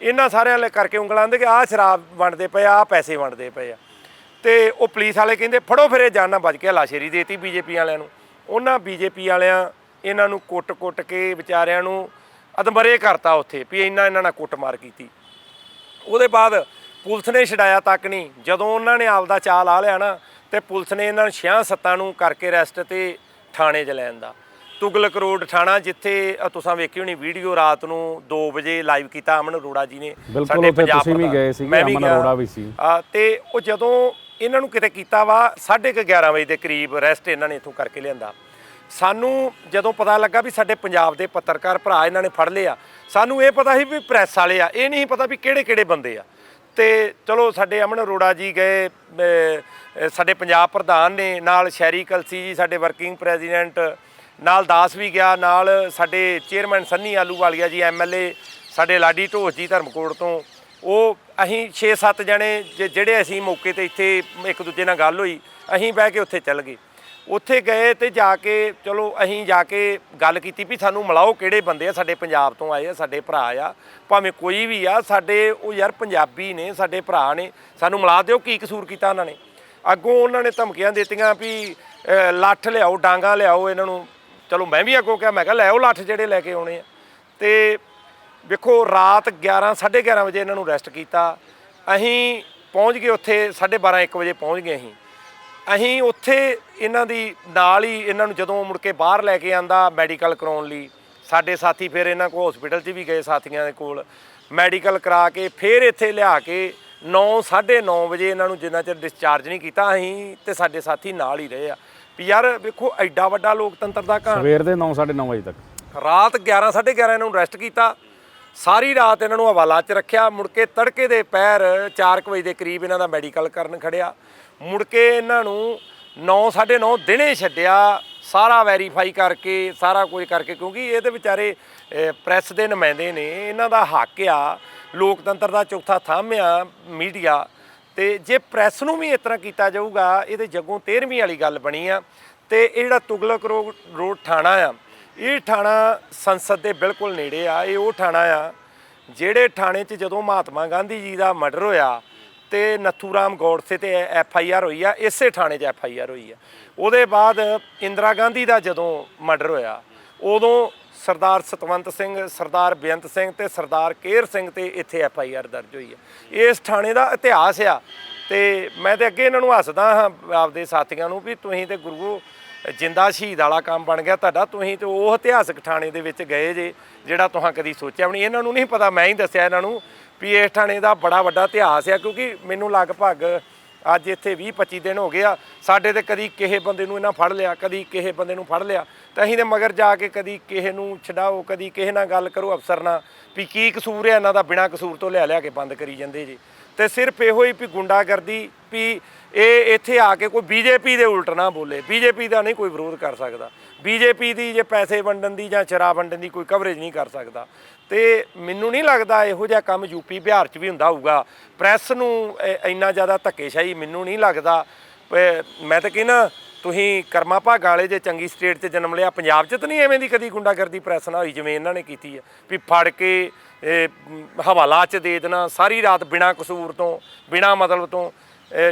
ਇਹਨਾਂ ਸਾਰਿਆਂ ਲਈ ਕਰਕੇ ਉਂਗਲਾਂ ਦੇ ਕਿ ਆਹ ਸ਼ਰਾਬ ਵੰਡਦੇ ਪਏ ਆ, ਆਹ ਪੈਸੇ ਵੰਡਦੇ ਪਏ ਆ। ਤੇ ਉਹ ਪੁਲਿਸ ਵਾਲੇ ਕਹਿੰਦੇ ਫੜੋ ਫਿਰੇ ਜਾਨਾਂ ਬਚ ਕੇ ਹਲਾਸ਼ੇਰੀ ਦੇਤੀ ਬੀਜੇਪੀ ਵਾਲਿਆਂ ਨੂੰ। ਉਹਨਾਂ ਬੀਜੇਪੀ ਵਾਲਿਆਂ ਇਹਨਾਂ ਨੂੰ ਕੁੱਟ-ਕੁੱਟ ਕੇ ਵਿਚਾਰਿਆਂ ਨੂੰ ਅਦਮਰੇ ਕਰਤਾ ਉੱਥੇ ਵੀ ਇੰਨਾ ਇਹਨਾਂ ਨਾਲ ਕੁੱਟਮਾਰ ਕੀਤੀ। ਉਹਦੇ ਬਾਅਦ ਪੁਲਿਸ ਨੇ ਛਡਾਇਆ ਤੱਕ ਨਹੀਂ। ਜਦੋਂ ਉਹਨਾਂ ਨੇ ਆਪਦਾ ਚਾਲ ਆ ਲਿਆ ਨਾ ਤੇ ਪੁਲਿਸ ਨੇ ਇਹਨਾਂ ਨੂੰ ਛਿਆਂ ਸੱਤਾਂ ਨੂੰ ਕਰਕੇ ਅਰੈਸਟ ਤੇ ਥਾਣੇ 'ਚ ਲੈਣ ਦਾ ਤੁਗਲਕ ਰੋਡ ਥਾਣਾ ਜਿੱਥੇ ਤੁਸੀਂ ਵੇਖੀ ਹੋਣੀ ਵੀਡੀਓ ਰਾਤ ਨੂੰ 2 ਵਜੇ ਲਾਈਵ ਕੀਤਾ ਅਮਨ ਅਰੋੜਾ ਜੀ ਨੇ ਬਿਲਕੁਲ ਉੱਥੇ ਤੁਸੀਂ ਵੀ ਗਏ ਸੀਗੇ, ਮੈਂ ਵੀ ਅਮਨ। ਅਰੋੜਾ ਵੀ ਸੀ। ਤੇ ਉਹ ਜਦੋਂ ਇਹਨਾਂ ਨੂੰ ਕਿਤੇ ਕੀਤਾ ਵਾ 11:30 ਵਜੇ ਦੇ ਕਰੀਬ ਰੈਸਟ ਇਹਨਾਂ ਨੇ ਇੱਥੋਂ ਕਰਕੇ ਲਿਆਂਦਾ। ਸਾਨੂੰ ਜਦੋਂ ਪਤਾ ਲੱਗਾ ਵੀ ਸਾਡੇ ਪੰਜਾਬ ਦੇ ਪੱਤਰਕਾਰ ਭਰਾ ਇਹਨਾਂ ਨੇ ਫੜ ਲਿਆ ਸਾਨੂੰ ਇਹ ਪਤਾ ਸੀ ਵੀ ਪ੍ਰੈਸ ਵਾਲੇ ਆ, ਇਹ ਨਹੀਂ ਪਤਾ ਵੀ ਕਿਹੜੇ ਕਿਹੜੇ ਬੰਦੇ ਆ। ਤੇ ਚਲੋ ਸਾਡੇ ਅਮਨ ਅਰੋੜਾ ਜੀ ਗਏ ਸਾਡੇ ਪੰਜਾਬ ਪ੍ਰਧਾਨ ਨੇ, ਨਾਲ ਸ਼ਹਿਰੀ ਕਲਸੀ ਜੀ, ਸਾਡੇ ਵਰਕਿੰਗ ਪ੍ਰੈਜ਼ੀਡੈਂਟ ਨਾਲ ਦਾਸ ਵੀ ਗਿਆ, ਨਾਲ ਸਾਡੇ ਚੇਅਰਮੈਨ ਸੰਨੀ ਆਲੂਵਾਲੀਆ ਜੀ ਐਮਐਲਏ ਸਾਡੇ ਲਾਡੀ ਢੋਸ ਜੀ ਧਰਮਕੋਟ ਤੋਂ। ਉਹ ਅਸੀਂ 6-7 ਜਣੇ ਜ- ਜਿਹੜੇ ਅਸੀਂ ਮੌਕੇ ਤੇ ਇੱਥੇ ਇੱਕ ਦੂਜੇ ਨਾਲ ਗੱਲ ਹੋਈ, ਅਸੀਂ ਬਹਿ ਕੇ ਉੱਥੇ ਚੱਲ ਗਏ। ਉੱਥੇ ਗਏ ਤੇ ਜਾ ਕੇ ਚਲੋ ਅਸੀਂ ਜਾ ਕੇ ਗੱਲ ਕੀਤੀ ਵੀ ਸਾਨੂੰ ਮਿਲਾਓ ਕਿਹੜੇ ਬੰਦੇ ਆ, ਸਾਡੇ ਪੰਜਾਬ ਤੋਂ ਆਏ ਆ, ਸਾਡੇ ਭਰਾ ਆ, ਭਾਵੇਂ ਕੋਈ ਵੀ ਆ, ਸਾਡੇ ਉਹ ਯਾਰ ਪੰਜਾਬੀ ਨੇ, ਸਾਡੇ ਭਰਾ ਨੇ, ਸਾਨੂੰ ਮਿਲਾ ਦਿਓ ਕੀ ਕਸੂਰ ਕੀਤਾ ਉਹਨਾਂ ਨੇ। ਅੱਗੋਂ ਉਹਨਾਂ ਨੇ ਧਮਕੀਆਂ ਦਿੱਤੀਆਂ ਵੀ ਲੱਠ ਲਿਆਓ, ਡਾਂਗਾ ਲਿਆਓ ਇਹਨਾਂ ਨੂੰ। ਚਲੋ ਮੈਂ ਵੀ ਅੱਗੋਂ ਕਿਹਾ, ਮੈਂ ਕਿਹਾ ਲੈ ਆਓ ਲੱਠ ਜਿਹੜੇ ਲੈ ਕੇ ਆਉਣੇ ਆ। ਤੇ ਵੇਖੋ ਰਾਤ 11 11:30 ਵਜੇ ਇਹਨਾਂ ਨੂੰ ਅਰੈਸਟ ਕੀਤਾ। ਅਸੀਂ ਪਹੁੰਚ ਗਏ ਉੱਥੇ 12:30 1 ਵਜੇ ਪਹੁੰਚ ਗਏ ਅਸੀਂ। ਅਸੀਂ ਉੱਥੇ ਇਹਨਾਂ ਦੀ ਨਾਲ ਹੀ ਇਹਨਾਂ ਨੂੰ ਜਦੋਂ ਮੁੜ ਕੇ ਬਾਹਰ ਲੈ ਕੇ ਆਂਦਾ ਮੈਡੀਕਲ ਕਰਾਉਣ ਲਈ ਸਾਡੇ ਸਾਥੀ ਫਿਰ ਇਹਨਾਂ ਕੋਲ ਹਸਪੀਟਲ 'ਚ ਵੀ ਗਏ ਸਾਥੀਆਂ ਦੇ ਕੋਲ। ਮੈਡੀਕਲ ਕਰਾ ਕੇ ਫਿਰ ਇੱਥੇ ਲਿਆ ਕੇ 9 9:30 ਵਜੇ ਇਹਨਾਂ ਨੂੰ ਜਿੰਨਾ ਚਿਰ ਡਿਸਚਾਰਜ ਨਹੀਂ ਕੀਤਾ ਅਸੀਂ ਤੇ ਸਾਡੇ ਸਾਥੀ ਨਾਲ ਹੀ ਰਹੇ ਆ। ਵੀ ਯਾਰ ਵੇਖੋ ਐਡਾ ਵੱਡਾ ਲੋਕਤੰਤਰ ਦਾ ਘਾਣ ਸਵੇਰ ਦੇ 9:30 ਵਜੇ ਤੱਕ। ਰਾਤ 11 11:30 ਇਹਨਾਂ ਨੂੰ ਅਰੈਸਟ ਕੀਤਾ। ਸਾਰੀ ਰਾਤ ਇਹਨਾਂ ਨੂੰ ਹਵਾਲਾ 'ਚ ਰੱਖਿਆ। ਮੁੜ ਕੇ ਤੜਕੇ ਦੇ ਪੈਰ 4 ਵਜੇ ਦੇ ਕਰੀਬ ਇਹਨਾਂ ਦਾ ਮੈਡੀਕਲ ਕਰਨ ਖੜਿਆ। ਮੁੜ ਕੇ ਇਹਨਾਂ ਨੂੰ 9 9:30 ਦਿਨੇ ਛੱਡਿਆ। ਸਾਰਾ ਵੈਰੀਫਾਈ ਕਰਕੇ, ਸਾਰਾ ਕੁਝ ਕਰਕੇ, ਕਿਉਂਕਿ ਇਹਦੇ ਵਿਚਾਰੇ ਪ੍ਰੈਸ ਦੇ ਨੁਮਾਇੰਦੇ ਨੇ। ਇਹਨਾਂ ਦਾ ਹੱਕ ਆ। ਲੋਕਤੰਤਰ ਦਾ ਚੌਥਾ ਥੰਮ ਆ ਮੀਡੀਆ। ਤੇ ਜੇ ਪ੍ਰੈਸ ਨੂੰ ਵੀ ਇਸ ਤਰ੍ਹਾਂ ਕੀਤਾ ਜਾਊਗਾ ਇਹਦੇ ਜੱਗੋਂ 13ਵੀਂ ਵਾਲੀ ਗੱਲ ਬਣੀ ਆ। ਤੇ ਇਹ ਜਿਹੜਾ ਤੁਗਲਕ ਰੋ- ਰੋਡ ਥਾਣਾ ਆ ਇਹ ਥਾਣਾ ਸੰਸਦ ਦੇ ਬਿਲਕੁਲ ਨੇੜੇ ਆ, ਇਹ ਉਹ ਥਾਣਾ ਆ ਜਿਹੜੇ ਥਾਣੇ 'ਚ ਜਦੋਂ ਮਹਾਤਮਾ ਗਾਂਧੀ ਜੀ ਦਾ ਮਰਡਰ ਹੋਇਆ ਤੇ ਨਥੂਰਾਮ ਗੌਡਸੇ ਤੇ ਐਫ ਆਈ ਆਰ ਹੋਈ ਆ, ਇਸੇ ਥਾਣੇ 'ਚ ਐਫ ਆਈ ਆਰ ਹੋਈ ਆ। ਉਹਦੇ ਬਾਅਦ ਇੰਦਰਾ ਗਾਂਧੀ ਦਾ ਜਦੋਂ ਮਰਡਰ ਹੋਇਆ, ਉਦੋਂ ਸਰਦਾਰ ਸਤਵੰਤ ਸਿੰਘ, ਸਰਦਾਰ ਬੇਅੰਤ ਸਿੰਘ ਤੇ ਸਰਦਾਰ ਕੇਰ ਸਿੰਘ ਤੇ ਇੱਥੇ ਐਫ ਆਈ ਆਰ ਦਰਜ ਹੋਈ ਆ। ਇਸ ਥਾਣੇ ਦਾ ਇਤਿਹਾਸ ਆ ਤੇ ਮੈਂ ਤੇ ਅੱਗੇ ਇਹਨਾਂ ਨੂੰ ਹੱਸਦਾ ਹਾਂ, ਆਪਦੇ ਸਾਥੀਆਂ ਨੂੰ ਵੀ ਤੁਸੀਂ ਤੇ ਗੁਰੂ ਜਿੰਦਾ ਸ਼ਹੀਦ ਵਾਲਾ ਕੰਮ ਬਣ ਗਿਆ ਤੁਹਾਡਾ, ਤੁਸੀਂ ਤੇ ਉਹ ਇਤਿਹਾਸਕ ਥਾਣੇ ਦੇ ਵਿੱਚ ਗਏ ਜੇ, ਜਿਹੜਾ ਤੁਹਾਂ ਕਦੀ ਸੋਚਿਆ ਵੀ ਨਹੀਂ। ਇਹਨਾਂ ਨੂੰ ਨਹੀਂ ਪਤਾ, ਮੈਂ ਹੀ ਦੱਸਿਆ ਇਹਨਾਂ ਨੂੰ ਵੀ ਇਸ ਥਾਣੇ ਦਾ ਬੜਾ ਵੱਡਾ ਇਤਿਹਾਸ ਆ, ਕਿਉਂਕਿ ਮੈਨੂੰ ਲਗਭਗ ਅੱਜ ਇੱਥੇ 20 25 ਦਿਨ ਹੋ ਗਏ ਆ, ਸਾਡੇ ਤੇ ਕਦੀ ਕਿਸੇ ਬੰਦੇ ਨੂੰ ਇਹਨਾਂ ਫੜ ਲਿਆ, ਕਦੀ ਕਿਸੇ ਬੰਦੇ ਨੂੰ ਫੜ ਲਿਆ। ਤਾਂ ਅਸੀਂ ਤੇ ਮਗਰ ਜਾ ਕੇ ਕਦੀ ਕਿਸੇ ਨੂੰ ਛਡਾਓ, ਕਦੀ ਕਿਸੇ ਨਾਲ ਗੱਲ ਕਰੋ ਅਫਸਰ ਨਾਲ, ਵੀ ਕੀ ਕਸੂਰ ਹੈ ਇਹਨਾਂ ਦਾ, ਬਿਨਾਂ ਕਸੂਰ ਤੋਂ ਲਿਆ ਲਿਆ ਕੇ ਬੰਦ ਕਰੀ ਜਾਂਦੇ ਜੀ। ਤੇ ਸਿਰਫ ਇਹੋ ਹੀ ਵੀ ਗੁੰਡਾਗਰਦੀ ਵੀ ਇਹ ਇੱਥੇ ਆ ਕੇ ਕੋਈ ਬੀਜੇਪੀ ਦੇ ਉਲਟ ਨਾ ਬੋਲੇ। ਬੀਜੇਪੀ ਦਾ ਨਹੀਂ ਕੋਈ ਵਿਰੋਧ ਕਰ ਸਕਦਾ। ਬੀਜੇਪੀ ਦੀ ਜੇ ਪੈਸੇ ਵੰਡਣ ਦੀ ਜਾਂ ਸ਼ਰਾਬ ਵੰਡਣ ਦੀ ਕੋਈ ਕਵਰੇਜ ਨਹੀਂ ਕਰ ਸਕਦਾ। ਤੇ ਮੈਨੂੰ ਨਹੀਂ ਲੱਗਦਾ ਇਹੋ ਜਿਹਾ ਕੰਮ ਯੂਪੀ ਬਿਹਾਰ 'ਚ ਵੀ ਹੁੰਦਾ ਹੋਊਗਾ। ਪ੍ਰੈਸ ਨੂੰ ਇੰਨਾ ਜ਼ਿਆਦਾ ਧੱਕੇਸ਼ਾਹੀ ਮੈਨੂੰ ਨਹੀਂ ਲੱਗਦਾ। ਮੈਂ ਤਾਂ ਕਹਿੰਦਾ, ਤੁਸੀਂ ਕਰਮਾ ਭਾਗਾਂ ਵਾਲੇ ਜੇ ਚੰਗੀ ਸਟੇਟ 'ਚ ਜਨਮ ਲਿਆ, ਪੰਜਾਬ 'ਚ ਤਾਂ ਨਹੀਂ ਐਵੇਂ ਦੀ ਕਦੀ ਗੁੰਡਾਗਰਦੀ ਪ੍ਰੈਸ ਨਾ ਹੋਈ ਜਿਵੇਂ ਇਹਨਾਂ ਨੇ ਕੀਤੀ ਹੈ। ਵੀ ਫੜ ਕੇ ਹਵਾਲਾ 'ਚ ਦੇ ਦੇਣਾ, ਸਾਰੀ ਰਾਤ ਬਿਨਾਂ ਕਸੂਰ ਤੋਂ, ਬਿਨਾਂ ਮਤਲਬ ਤੋਂ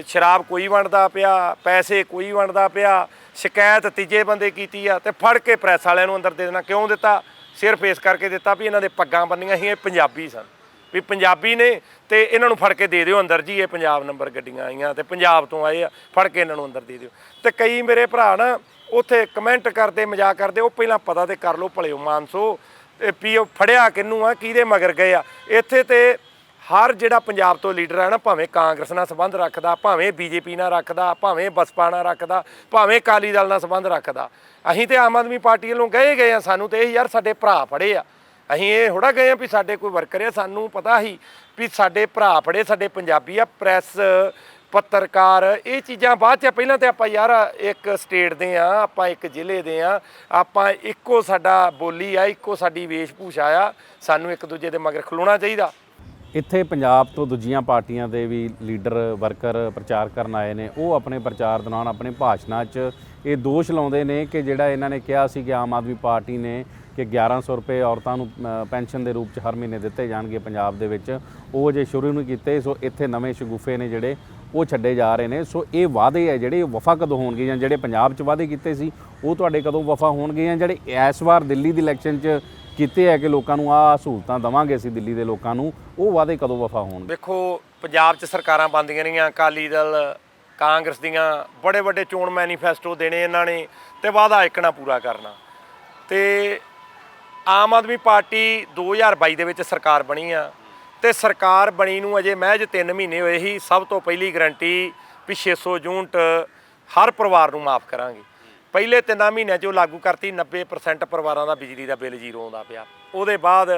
ਸ਼ਰਾਬ ਕੋਈ ਵੰਡਦਾ ਪਿਆ, ਪੈਸੇ ਕੋਈ ਵੰਡਦਾ ਪਿਆ, ਸ਼ਿਕਾਇਤ ਤੀਜੇ ਬੰਦੇ ਕੀਤੀ ਆ ਤੇ ਫੜ ਕੇ ਪ੍ਰੈਸ ਵਾਲਿਆਂ ਨੂੰ ਅੰਦਰ ਦੇ ਦੇਣਾ। ਕਿਉਂ ਦਿੱਤਾ? ਸਿਰਫ ਇਸ ਕਰਕੇ ਦਿੱਤਾ ਵੀ ਇਹਨਾਂ ਦੇ ਪੱਗਾਂ ਬੰਨੀਆਂ ਸੀ, ਇਹ ਪੰਜਾਬੀ ਸਨ। ਵੀ ਪੰਜਾਬੀ ਨੇ ਤੇ ਇਹਨਾਂ ਨੂੰ ਫੜ ਕੇ ਦੇ ਦਿਓ ਅੰਦਰ ਜੀ, ਇਹ ਪੰਜਾਬ ਨੰਬਰ ਗੱਡੀਆਂ ਆਈਆਂ ਤੇ ਪੰਜਾਬ ਤੋਂ ਆਏ ਆ, ਫੜ ਕੇ ਇਹਨਾਂ ਨੂੰ ਅੰਦਰ ਦੇ ਦਿਓ। ਤੇ ਕਈ ਮੇਰੇ ਭਰਾ ਨਾ, ਉੱਥੇ ਕਮੈਂਟ ਕਰਦੇ, ਮਜ਼ਾਕ ਕਰਦੇ, ਉਹ ਪਹਿਲਾਂ ਪਤਾ ਤੇ ਕਰ ਲਓ ਭਲਿਓ ਮਾਨਸੋ। ਤੇ ਵੀ ਉਹ ਫੜਿਆ ਕਿੰਨੂੰ ਆ, ਕਿਹਦੇ ਮਗਰ ਗਏ ਆ। ਇੱਥੇ ਤੇ ਹਰ ਜਿਹੜਾ ਪੰਜਾਬ ਤੋਂ ਲੀਡਰ ਹੈ ਨਾ, ਭਾਵੇਂ ਕਾਂਗਰਸ ਨਾਲ ਸੰਬੰਧ ਰੱਖਦਾ, ਭਾਵੇਂ ਬੀਜੇਪੀ ਨਾਲ ਰੱਖਦਾ, ਭਾਵੇਂ ਬਸਪਾ ਨਾਲ ਰੱਖਦਾ, ਭਾਵੇਂ ਅਕਾਲੀ ਦਲ ਨਾਲ ਸੰਬੰਧ ਰੱਖਦਾ, ਅਸੀਂ ਤੇ ਆਮ ਆਦਮੀ ਪਾਰਟੀ ਵੱਲੋਂ ਗਏ ਗਏ ਆ, ਸਾਨੂੰ ਤੇ ਇਹ ਯਾਰ ਸਾਡੇ ਭਰਾ ਫੜੇ ਆ। ਅਸੀਂ ਇਹ ਥੋੜਾ ਗਏ ਆ ਵੀ ਸਾਡੇ ਕੋਈ ਵਰਕਰ ਆ, ਸਾਨੂੰ ਪਤਾ ਹੀ ਵੀ ਸਾਡੇ ਭਰਾ ਫੜੇ, ਸਾਡੇ ਪੰਜਾਬੀ ਆ, ਪ੍ਰੈਸ ਪੱਤਰਕਾਰ, ਇਹ ਚੀਜ਼ਾਂ ਬਾਅਦ ਚ ਪਹਿਲਾਂ ਤੇ ਆਪਾਂ ਯਾਰ ਇੱਕ ਸਟੇਟ ਦੇ ਆ, ਆਪਾਂ ਇੱਕ ਜ਼ਿਲ੍ਹੇ ਦੇ ਆ, ਆਪਾਂ ਇੱਕੋ ਸਾਡਾ ਬੋਲੀ ਆ, ਇੱਕੋ ਸਾਡੀ ਵੇਸ਼ਭੂਸ਼ਾ ਆ, ਸਾਨੂੰ ਇੱਕ ਦੂਜੇ ਦੇ ਮਗਰ ਖਲੋਣਾ ਚਾਹੀਦਾ। ਇੱਥੇ ਪੰਜਾਬ ਤੋਂ ਦੂਜੀਆਂ ਪਾਰਟੀਆਂ ਦੇ ਵੀ ਲੀਡਰ, ਵਰਕਰ ਪ੍ਰਚਾਰ ਕਰਨ ਆਏ ਨੇ, ਉਹ ਆਪਣੇ ਪ੍ਰਚਾਰ ਦੌਰਾਨ ਆਪਣੇ ਭਾਸ਼ਣਾਂ 'ਚ ਇਹ ਦੋਸ਼ ਲਾਉਂਦੇ ਨੇ ਕਿ ਜਿਹੜਾ ਇਹਨਾਂ ਨੇ ਕਿਹਾ ਸੀ ਕਿ ਆਮ ਆਦਮੀ ਪਾਰਟੀ ਨੇ ਕਿ 1100 ਰੁਪਏ ਔਰਤਾਂ ਨੂੰ ਪੈਨਸ਼ਨ ਦੇ ਰੂਪ 'ਚ ਹਰ ਮਹੀਨੇ ਦਿੱਤੇ ਜਾਣਗੇ ਪੰਜਾਬ ਦੇ ਵਿੱਚ, ਉਹ ਜੇ ਸ਼ੁਰੂ ਨਹੀਂ ਕੀਤੇ, ਸੋ ਇੱਥੇ ਨਵੇਂ ਸ਼ਗੂਫੇ ਨੇ ਜਿਹੜੇ ਉਹ ਛੱਡੇ ਜਾ ਰਹੇ ਨੇ। ਸੋ ਇਹ ਵਾਅਦੇ ਹੈ ਜਿਹੜੇ ਵਫਾ ਕਦੋਂ ਹੋਣਗੇ ਜਾਂ ਜਿਹੜੇ ਪੰਜਾਬ 'ਚ ਵਾਅਦੇ ਕੀਤੇ ਸੀ, ਉਹ ਤੁਹਾਡੇ ਕਦੋਂ ਵਫਾ ਹੋਣਗੇ ਜਾਂ ਜਿਹੜੇ ਇਸ ਵਾਰ ਦਿੱਲੀ ਦੀ ਇਲੈਕਸ਼ਨ 'ਚ ਕੀਤੇ ਹੈ ਕਿ ਲੋਕਾਂ ਨੂੰ ਆਹ ਸਹੂਲਤਾਂ ਦਵਾਂਗੇ ਅਸੀਂ ਦਿੱਲੀ ਦੇ ਲੋਕਾਂ ਨੂੰ, ਉਹ ਵਾਅਦੇ ਕਦੋਂ ਵਫਾ ਹੋਣਗੇ? ਵੇਖੋ ਪੰਜਾਬ 'ਚ ਸਰਕਾਰਾਂ ਬੰਦੀਆਂ ਰਹੀਆਂ, ਅਕਾਲੀ ਦਲ, ਕਾਂਗਰਸ ਦੀਆਂ, ਬੜੇ ਵੱਡੇ ਚੋਣ ਮੈਨੀਫੈਸਟੋ ਦੇਣੇ ਇਹਨਾਂ ਨੇ ਤੇ ਵਾਅਦਾ ਇੱਕਣਾ ਪੂਰਾ ਕਰਨਾ। ਤੇ ਆਮ ਆਦਮੀ ਪਾਰਟੀ 2022 ਦੇ ਵਿੱਚ ਸਰਕਾਰ ਬਣੀ ਆ ਤੇ ਸਰਕਾਰ ਬਣੀ ਨੂੰ ਅਜੇ ਮਹਿਜ 3 ਮਹੀਨੇ ਹੋਏ ਹੀ ਸਭ ਤੋਂ ਪਹਿਲੀ ਗਰੰਟੀ ਵੀ 600 ਯੂਨਿਟ ਹਰ ਪਰਿਵਾਰ ਨੂੰ ਮਾਫ ਕਰਾਂਗੇ। ਪਹਿਲੇ ਤਿੰਨਾਂ ਮਹੀਨਿਆਂ 'ਚ ਉਹ ਲਾਗੂ ਕਰਤੀ 90% ਪਰਿਵਾਰਾਂ ਦਾ ਬਿਜਲੀ ਦਾ ਬਿੱਲ ਜ਼ੀਰੋ ਆਉਂਦਾ ਪਿਆ। ਉਹਦੇ ਬਾਅਦ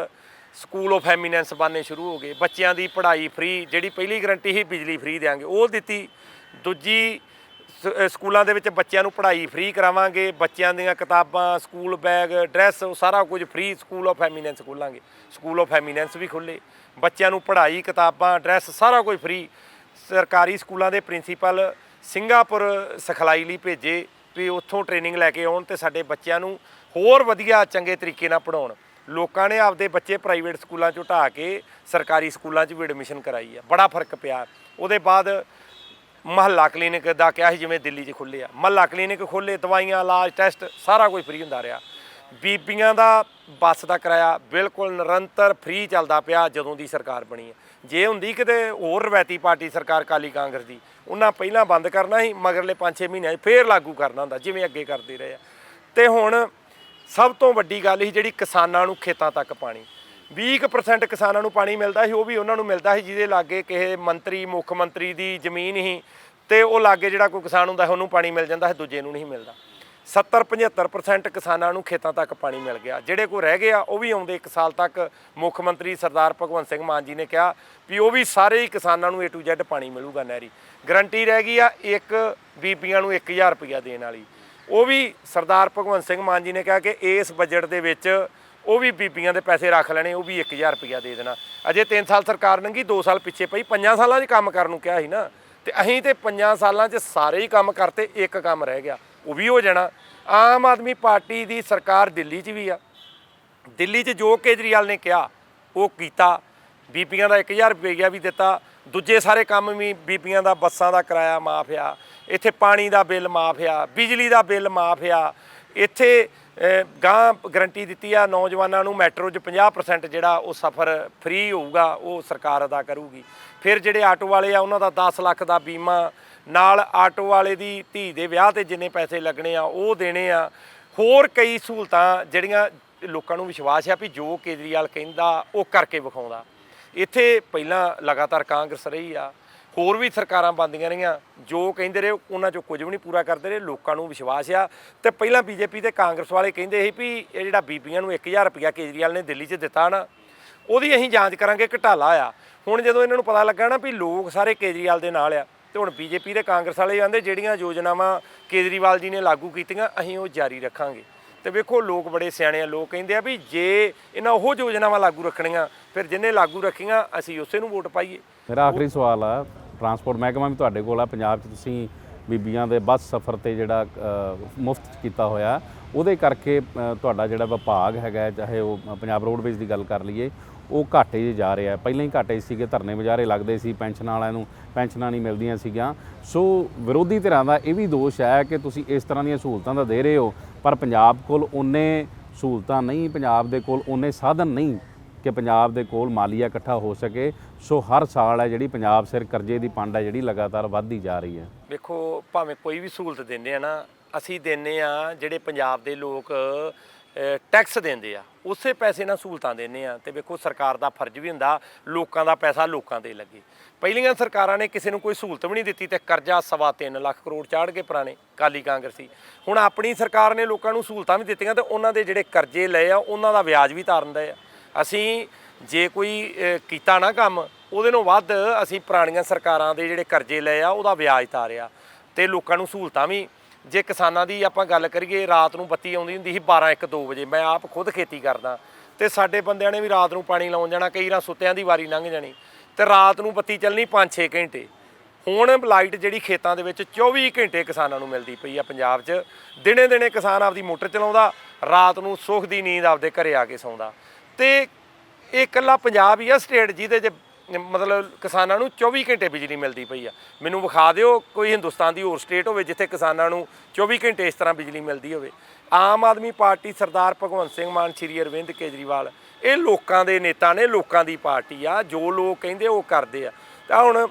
ਸਕੂਲ ਆਫ ਐਮੀਨੈਂਸ ਬਣਨੇ ਸ਼ੁਰੂ ਹੋ ਗਏ। ਬੱਚਿਆਂ ਦੀ ਪੜ੍ਹਾਈ ਫ੍ਰੀ, ਜਿਹੜੀ ਪਹਿਲੀ ਗਰੰਟੀ ਸੀ ਬਿਜਲੀ ਫ੍ਰੀ ਦੇਾਂਗੇ ਉਹ ਦਿੱਤੀ। ਦੂਜੀ ਸਕੂਲਾਂ ਦੇ ਵਿੱਚ ਬੱਚਿਆਂ ਨੂੰ ਪੜ੍ਹਾਈ ਫ੍ਰੀ ਕਰਾਵਾਂਗੇ। ਬੱਚਿਆਂ ਦੀਆਂ ਕਿਤਾਬਾਂ, ਸਕੂਲ ਬੈਗ, ਡਰੈਸ, ਉਹ ਸਾਰਾ ਕੁਝ ਫ੍ਰੀ ਸਕੂਲ ਆਫ ਐਮੀਨੈਂਸ ਖੋਲਾਂਗੇ। ਸਕੂਲ ਆਫ ਐਮੀਨੈਂਸ ਵੀ ਖੁੱਲੇ ਬੱਚਿਆਂ ਨੂੰ ਪੜ੍ਹਾਈ, ਕਿਤਾਬਾਂ ਡਰੈਸ ਸਾਰਾ ਕੁਝ ਫ੍ਰੀ ਸਰਕਾਰੀ ਸਕੂਲਾਂ ਦੇ ਪ੍ਰਿੰਸੀਪਲ ਸਿੰਗਾਪੁਰ ਸਿਖਲਾਈ ਲਈ ਭੇਜੇ ਵੀ ਉੱਥੋਂ ਟ੍ਰੇਨਿੰਗ ਲੈ ਕੇ ਆਉਣ ਤੇ ਸਾਡੇ ਬੱਚਿਆਂ ਨੂੰ ਹੋਰ ਵਧੀਆ ਚੰਗੇ ਤਰੀਕੇ ਨਾਲ ਪੜਾਉਣ ਲੋਕਾਂ ਨੇ ਆਪਦੇ ਬੱਚੇ ਪ੍ਰਾਈਵੇਟ ਸਕੂਲਾਂ ਚੋਂ ਢਾ ਕੇ ਸਰਕਾਰੀ ਸਕੂਲਾਂ 'ਚ ਵੀ ਐਡਮਿਸ਼ਨ ਕਰਾਈ ਆ। ਬੜਾ ਫ਼ਰਕ ਪਿਆ। ਉਹਦੇ ਬਾਅਦ ਮਹੱਲਾ ਕਲੀਨਿਕ ਦਾ ਕਿਹਾ ਸੀ ਜਿਵੇਂ ਦਿੱਲੀ 'ਚ ਖੁੱਲੇ ਆ। ਮਹੱਲਾ ਕਲੀਨਿਕ ਖੋਲੇ ਦਵਾਈਆਂ, ਇਲਾਜ ਟੈਸਟ ਸਾਰਾ ਕੁਝ ਫ੍ਰੀ ਹੁੰਦਾ ਰਿਹਾ। ਬੀਬੀਆਂ ਦਾ ਬੱਸ ਦਾ ਕਿਰਾਇਆ ਬਿਲਕੁਲ ਨਿਰੰਤਰ ਫ੍ਰੀ ਚੱਲਦਾ ਪਿਆ ਜਦੋਂ ਦੀ ਸਰਕਾਰ ਬਣੀ ਹੈ। ਜੇ ਹੁੰਦੀ ਕਿਤੇ ਹੋਰ ਰਵਾਇਤੀ ਪਾਰਟੀ ਸਰਕਾਰ ਕਾਲੀ ਕਾਂਗਰਸ ਦੀ, ਉਹਨਾਂ ਪਹਿਲਾਂ ਬੰਦ ਕਰਨਾ ਸੀ, ਮਗਰਲੇ 5-6 ਮਹੀਨਿਆਂ 'ਚ ਫੇਰ ਲਾਗੂ ਕਰਨਾ ਹੁੰਦਾ, ਜਿਵੇਂ ਅੱਗੇ ਕਰਦੇ ਰਹੇ ਆ। ਤੇ ਹੁਣ ਸਭ ਤੋਂ ਵੱਡੀ ਗੱਲ ਸੀ ਜਿਹੜੀ ਕਿਸਾਨਾਂ ਨੂੰ ਖੇਤਾਂ ਤੱਕ ਪਾਣੀ। 20% ਕਿਸਾਨਾਂ ਨੂੰ ਪਾਣੀ ਮਿਲਦਾ ਸੀ, ਉਹ ਵੀ ਉਹਨਾਂ ਨੂੰ ਮਿਲਦਾ ਸੀ, ਜਿਹਦੇ ਲਾਗੇ ਕਿਸੇ ਮੰਤਰੀ, ਮੁੱਖ ਮੰਤਰੀ ਦੀ ਜ਼ਮੀਨ ਹੀ ਤੇ ਉਹ ਲਾਗੇ ਜਿਹੜਾ ਕੋਈ ਕਿਸਾਨ ਹੁੰਦਾ ਸੀ, ਉਹਨੂੰ ਪਾਣੀ ਮਿਲ ਜਾਂਦਾ ਸੀ, ਦੂਜੇ ਨੂੰ ਨਹੀਂ ਮਿਲਦਾ। 70 75% ਕਿਸਾਨਾਂ ਨੂੰ ਖੇਤਾਂ ਤੱਕ ਪਾਣੀ ਮਿਲ ਗਿਆ। ਜਿਹੜੇ ਕੋਈ ਰਹਿ ਗਏ ਆ, ਉਹ ਵੀ ਆਉਂਦੇ 1 ਸਾਲ ਤੱਕ। ਮੁੱਖ ਮੰਤਰੀ ਸਰਦਾਰ ਭਗਵੰਤ ਸਿੰਘ ਮਾਨ ਜੀ ਨੇ ਕਿਹਾ ਵੀ ਉਹ ਵੀ ਸਾਰੇ ਹੀ ਕਿਸਾਨਾਂ ਨੂੰ A to Z ਪਾਣੀ ਮਿਲੂਗਾ ਨਹਿਰੀ। ਗਰੰਟੀ ਰਹਿ ਗਈ ਆ ਇੱਕ ਬੀਬੀਆਂ ਨੂੰ 1000 ਰੁਪਇਆ ਦੇਣ ਵਾਲੀ। ਉਹ ਵੀ ਸਰਦਾਰ ਭਗਵੰਤ ਸਿੰਘ ਮਾਨ ਜੀ ਨੇ ਕਿਹਾ ਕਿ ਇਸ ਬਜਟ ਦੇ ਵਿੱਚ ਉਹ ਵੀ ਬੀਬੀਆਂ ਦੇ ਪੈਸੇ ਰੱਖ ਲੈਣੇ, ਉਹ ਵੀ 1000 ਰੁਪਇਆ ਦੇ ਦੇਣਾ। ਅਜੇ 3 ਸਾਲ ਸਰਕਾਰ ਲੰਘੀ 2 ਸਾਲ ਪਿੱਛੇ ਪਈ। 5 ਸਾਲਾਂ 'ਚ ਕੰਮ ਕਰਨ ਨੂੰ ਕਿਹਾ ਸੀ ਨਾ। ਤੇ ਅਸੀਂ ਤੇ 5 ਸਾਲਾਂ 'ਚ ਸਾਰੇ ਹੀ ਕੰਮ ਕਰਤੇ, ਇੱਕ ਕੰਮ ਰਹਿ ਗਿਆ। ਉਹ ਵੀ ਹੋ ਜਾਣਾ। ਆਮ ਆਦਮੀ ਪਾਰਟੀ ਦੀ ਸਰਕਾਰ ਦਿੱਲੀ 'ਚ ਵੀ ਆ। ਦਿੱਲੀ 'ਚ ਜੋ ਕੇਜਰੀਵਾਲ ਨੇ ਕਿਹਾ ਉਹ ਕੀਤਾ। ਬੀਬੀਆਂ ਦਾ 1000 ਰੁਪਈਆ ਵੀ ਦਿੱਤਾ। ਦੂਜੇ ਸਾਰੇ ਕੰਮ ਵੀ ਬੀਬੀਆਂ ਦਾ ਬੱਸਾਂ ਦਾ ਕਿਰਾਇਆ ਮਾਫ ਆ। ਇੱਥੇ ਪਾਣੀ ਦਾ ਬਿੱਲ ਮਾਫ ਆ। ਬਿਜਲੀ ਦਾ ਬਿੱਲ ਮਾਫ ਆ। ਇੱਥੇ ਅਹ, ਗਾਂ ਗਰੰਟੀ ਦਿੱਤੀ ਆ। ਨੌਜਵਾਨਾਂ ਨੂੰ ਮੈਟਰੋ 'ਚ 50% ਜਿਹੜਾ ਉਹ ਸਫ਼ਰ ਫ੍ਰੀ ਹੋਊਗਾ ਉਹ ਸਰਕਾਰ ਅਦਾ ਕਰੂਗੀ। ਫਿਰ ਜਿਹੜੇ ਆਟੋ ਵਾਲੇ ਆ ਉਹਨਾਂ ਦਾ 10 ਲੱਖ ਦਾ ਬੀਮਾ ਨਾਲ ਆਟੋ ਵਾਲੇ ਦੀ ਧੀ ਦੇ ਵਿਆਹ ਤੇ ਜਿੰਨੇ ਪੈਸੇ ਲੱਗਣੇ ਆ, ਉਹ ਦੇਣੇ ਆ। ਹੋਰ ਕਈ ਸਹੂਲਤਾਂ ਜਿਹੜੀਆਂ ਲੋਕਾਂ ਨੂੰ ਵਿਸ਼ਵਾਸ ਆ ਵੀ ਜੋ ਕੇਜਰੀਵਾਲ ਕਹਿੰਦਾ, ਉਹ ਕਰਕੇ ਵਿਖਾਉਂਦਾ। ਇੱਥੇ ਪਹਿਲਾਂ ਲਗਾਤਾਰ ਕਾਂਗਰਸ ਰਹੀ ਆ, ਹੋਰ ਵੀ ਸਰਕਾਰਾਂ ਬੰਦੀਆਂ ਰਹੀਆਂ, ਜੋ ਕਹਿੰਦੇ ਰਹੇ, ਉਹਨਾਂ ਚੋਂ ਕੁਝ ਵੀ ਨਹੀਂ ਪੂਰਾ ਕਰਦੇ ਰਹੇ, ਲੋਕਾਂ ਨੂੰ ਵਿਸ਼ਵਾਸ ਆ। ਤੇ ਪਹਿਲਾਂ ਬੀਜੇਪੀ ਤੇ ਕਾਂਗਰਸ ਵਾਲੇ ਕਹਿੰਦੇ ਸੀ ਵੀ ਇਹ ਜਿਹੜਾ ਬੀਬੀਆਂ ਨੂੰ 1000 ਰੁਪਇਆ ਕੇਜਰੀਵਾਲ ਨੇ ਦਿੱਲੀ 'ਚ ਦਿੱਤਾ ਨਾ, ਉਹਦੀ ਅਸੀਂ ਜਾਂਚ ਕਰਾਂਗੇ, ਘਟਾਲਾ ਆ। ਹੁਣ ਜਦੋਂ ਇਹਨਾਂ ਨੂੰ ਪਤਾ ਲੱਗਾ ਨਾ ਵੀ ਲੋਕ ਸਾਰੇ ਕੇਜਰੀਵਾਲ ਦੇ ਨਾਲ ਆ ਤੇ ਹੁਣ ਬੀਜੇਪੀ ਤੇ ਕਾਂਗਰਸ ਵਾਲੇ ਕਹਿੰਦੇ ਜਿਹੜੀਆਂ ਯੋਜਨਾਵਾਂ ਕੇਜਰੀਵਾਲ ਜੀ ਨੇ ਲਾਗੂ ਕੀਤੀਆਂ, ਅਸੀਂ ਉਹ ਜਾਰੀ ਰੱਖਾਂਗੇ। ਤੇ ਵੇਖੋ ਲੋਕ ਬੜੇ ਸਿਆਣੇ ਆ, ਲੋਕ ਕਹਿੰਦੇ ਆ ਵੀ ਜੇ ਇਹਨਾਂ ਉਹ ਯੋਜਨਾਵਾਂ ਲਾਗੂ ਰੱਖਣੀਆਂ, ਫਿਰ ਜਿੰਨੇ ਲਾਗੂ ਰੱਖੀਆਂ, ਅਸੀਂ ਉਸੇ ਨੂੰ ਵੋਟ ਪਾਈਏ। ਮੇਰਾ ਆਖਰੀ ਸਵਾਲ ਆ, ਟਰਾਂਸਪੋਰਟ ਮਹਿਕਮਾ ਵੀ ਤੁਹਾਡੇ ਕੋਲ ਆ, ਪੰਜਾਬ 'ਚ ਤੁਸੀਂ ਬੀਬੀਆਂ ਦੇ ਬੱਸ ਸਫ਼ਰ ਤੇ ਜਿਹੜਾ ਮੁਫਤ ਕੀਤਾ ਹੋਇਆ, ਉਹਦੇ ਕਰਕੇ ਤੁਹਾਡਾ ਜਿਹੜਾ ਵਿਭਾਗ ਹੈਗਾ, ਚਾਹੇ ਉਹ ਪੰਜਾਬ ਰੋਡਵੇਜ਼ ਦੀ ਗੱਲ ਕਰ ਲਈਏ ਉਹ ਘਾਟੇ 'ਚ ਜਾ ਰਿਹਾ ਪਹਿਲਾਂ ਹੀ ਘਾਟੇ 'ਚ ਸੀਗੇ, ਧਰਨੇ ਮੁਜ਼ਾਹਰੇ ਲੱਗਦੇ ਸੀ, ਪੈਨਸ਼ਨਾਂ ਵਾਲਿਆਂ ਨੂੰ ਪੈਨਸ਼ਨਾਂ ਨਹੀਂ ਮਿਲਦੀਆਂ ਸੀਗੀਆਂ। ਸੋ ਵਿਰੋਧੀ ਧਿਰਾਂ ਦਾ ਇਹ ਵੀ ਦੋਸ਼ ਹੈ ਕਿ ਤੁਸੀਂ ਇਸ ਤਰ੍ਹਾਂ ਦੀਆਂ ਸਹੂਲਤਾਂ ਤਾਂ ਦੇ ਰਹੇ ਹੋ, ਪਰ ਪੰਜਾਬ ਕੋਲ ਉਹਨੇ ਸਹੂਲਤਾਂ ਨਹੀਂ, ਪੰਜਾਬ ਦੇ ਕੋਲ ਉਹਨੇ ਸਾਧਨ ਨਹੀਂ ਕਿ ਪੰਜਾਬ ਦੇ ਕੋਲ ਮਾਲੀਆ ਇਕੱਠਾ ਹੋ ਸਕੇ। ਸੋ ਹਰ ਸਾਲ ਹੈ ਜਿਹੜੀ ਪੰਜਾਬ ਸਿਰ ਕਰਜ਼ੇ ਦੀ ਪੰਡ ਹੈ, ਜਿਹੜੀ ਲਗਾਤਾਰ ਵੱਧਦੀ ਜਾ ਰਹੀ ਹੈ। ਵੇਖੋ, ਭਾਵੇਂ ਕੋਈ ਵੀ ਸਹੂਲਤ ਦਿੰਦੇ ਆ ਨਾ, ਅਸੀਂ ਦਿੰਨੇ ਆ ਜਿਹੜੇ ਪੰਜਾਬ ਦੇ ਲੋਕ ਟੈਕਸ ਦਿੰਦੇ ਆ। ਉਸੇ ਪੈਸੇ ਨਾਲ ਸਹੂਲਤਾਂ ਦਿੰਨੇ ਆ ਤੇ ਵੇਖੋ ਸਰਕਾਰ ਦਾ ਫਰਜ਼ ਵੀ ਹੁੰਦਾ, ਲੋਕਾਂ ਦਾ ਪੈਸਾ ਲੋਕਾਂ ਤੇ ਲੱਗੇ। ਪਹਿਲੀਆਂ ਸਰਕਾਰਾਂ ਨੇ ਕਿਸੇ ਨੂੰ ਕੋਈ ਸਹੂਲਤ ਵੀ ਨਹੀਂ ਦਿੱਤੀ ਤੇ ਕਰਜ਼ਾ ਸਵਾ ਤਿੰਨ ਲੱਖ ਕਰੋੜ ਚਾੜ ਕੇ ਪੁਰਾਣੇ ਕਾਲੀ ਕਾਂਗਰਸੀ। ਹੁਣ ਆਪਣੀ ਸਰਕਾਰ ਨੇ ਲੋਕਾਂ ਨੂੰ ਸਹੂਲਤਾਂ ਵੀ ਦਿੱਤੀਆਂ ਤੇ ਉਹਨਾਂ ਦੇ ਜਿਹੜੇ ਕਰਜ਼ੇ ਲਏ ਆ, ਉਹਨਾਂ ਦਾ ਵਿਆਜ ਵੀ ਤਾਰਨ ਦੇ ਆ। ਅਸੀਂ ਜੇ ਕੋਈ ਕੀਤਾ ਨਾ ਕੰਮ, ਉਹਦੇ ਨੂੰ ਵੱਧ ਅਸੀਂ ਪੁਰਾਣੀਆਂ ਸਰਕਾਰਾਂ ਦੇ ਜਿਹੜੇ ਕਰਜ਼ੇ ਲਏ ਆ, ਉਹਦਾ ਵਿਆਜ ਤਾਰਿਆ ਤੇ ਲੋਕਾਂ ਨੂੰ ਸਹੂਲਤਾਂ ਵੀ ਜੇ ਕਿਸਾਨਾਂ ਦੀ ਆਪਾਂ ਗੱਲ ਕਰੀਏ, ਰਾਤ ਨੂੰ ਬੱਤੀ ਆਉਂਦੀ ਹੁੰਦੀ ਸੀ 12 1 2 ਵਜੇ। ਮੈਂ ਆਪ ਖੁਦ ਖੇਤੀ ਕਰਦਾ। ਤੇ ਸਾਡੇ ਬੰਦਿਆਂ ਨੇ ਵੀ ਰਾਤ ਨੂੰ ਪਾਣੀ ਲਾਉਣ ਜਾਣਾ, ਕਈ ਰਾਂ ਸੁੱਤਿਆਂ ਦੀ ਵਾਰੀ ਲੰਘ ਜਾਣੀ। ਤੇ ਰਾਤ ਨੂੰ ਬੱਤੀ ਚੱਲਣੀ 5-6 ਘੰਟੇ। ਹੁਣ ਲਾਈਟ ਜਿਹੜੀ ਖੇਤਾਂ ਦੇ ਵਿੱਚ 24 ਘੰਟੇ ਕਿਸਾਨਾਂ ਨੂੰ ਮਿਲਦੀ ਪਈ ਆ ਪੰਜਾਬ 'ਚ। ਦਿਨੇ ਦਿਨੇ ਕਿਸਾਨ ਆਪਦੀ ਮੋਟਰ ਚਲਾਉਂਦਾ, ਰਾਤ ਨੂੰ ਸੁੱਖ ਦੀ ਨੀਂਦ ਆਪਦੇ ਘਰੇ ਆ ਕੇ ਸੌਂਦਾ। ਤੇ ਇਹ ਇਕੱਲਾ ਪੰਜਾਬ ਹੀ ਆ, ਸਟੇਟ ਜਿਹਦੇ 'ਚ ਮਤਲਬ ਕਿਸਾਨਾਂ ਨੂੰ 24 ਘੰਟੇ ਬਿਜਲੀ ਮਿਲਦੀ ਪਈ ਆ। ਮੈਨੂੰ ਵਿਖਾ ਦਿਓ ਕੋਈ ਹਿੰਦੁਸਤਾਨ ਦੀ ਹੋਰ ਸਟੇਟ ਹੋਵੇ ਜਿੱਥੇ ਕਿਸਾਨਾਂ ਨੂੰ 24 ਘੰਟੇ ਇਸ ਤਰ੍ਹਾਂ ਬਿਜਲੀ ਮਿਲਦੀ ਹੋਵੇ। ਆਮ ਆਦਮੀ ਪਾਰਟੀ ਸਰਦਾਰ ਭਗਵੰਤ ਸਿੰਘ ਮਾਨ, ਸ਼੍ਰੀ ਅਰਵਿੰਦ ਕੇਜਰੀਵਾਲ, ਇਹ ਲੋਕਾਂ ਦੇ ਨੇਤਾ ਨੇ, ਲੋਕਾਂ ਦੀ ਪਾਰਟੀ ਆ। ਜੋ ਲੋਕ ਕਹਿੰਦੇ ਉਹ ਕਰਦੇ ਆ। ਤਾਂ ਹੁਣ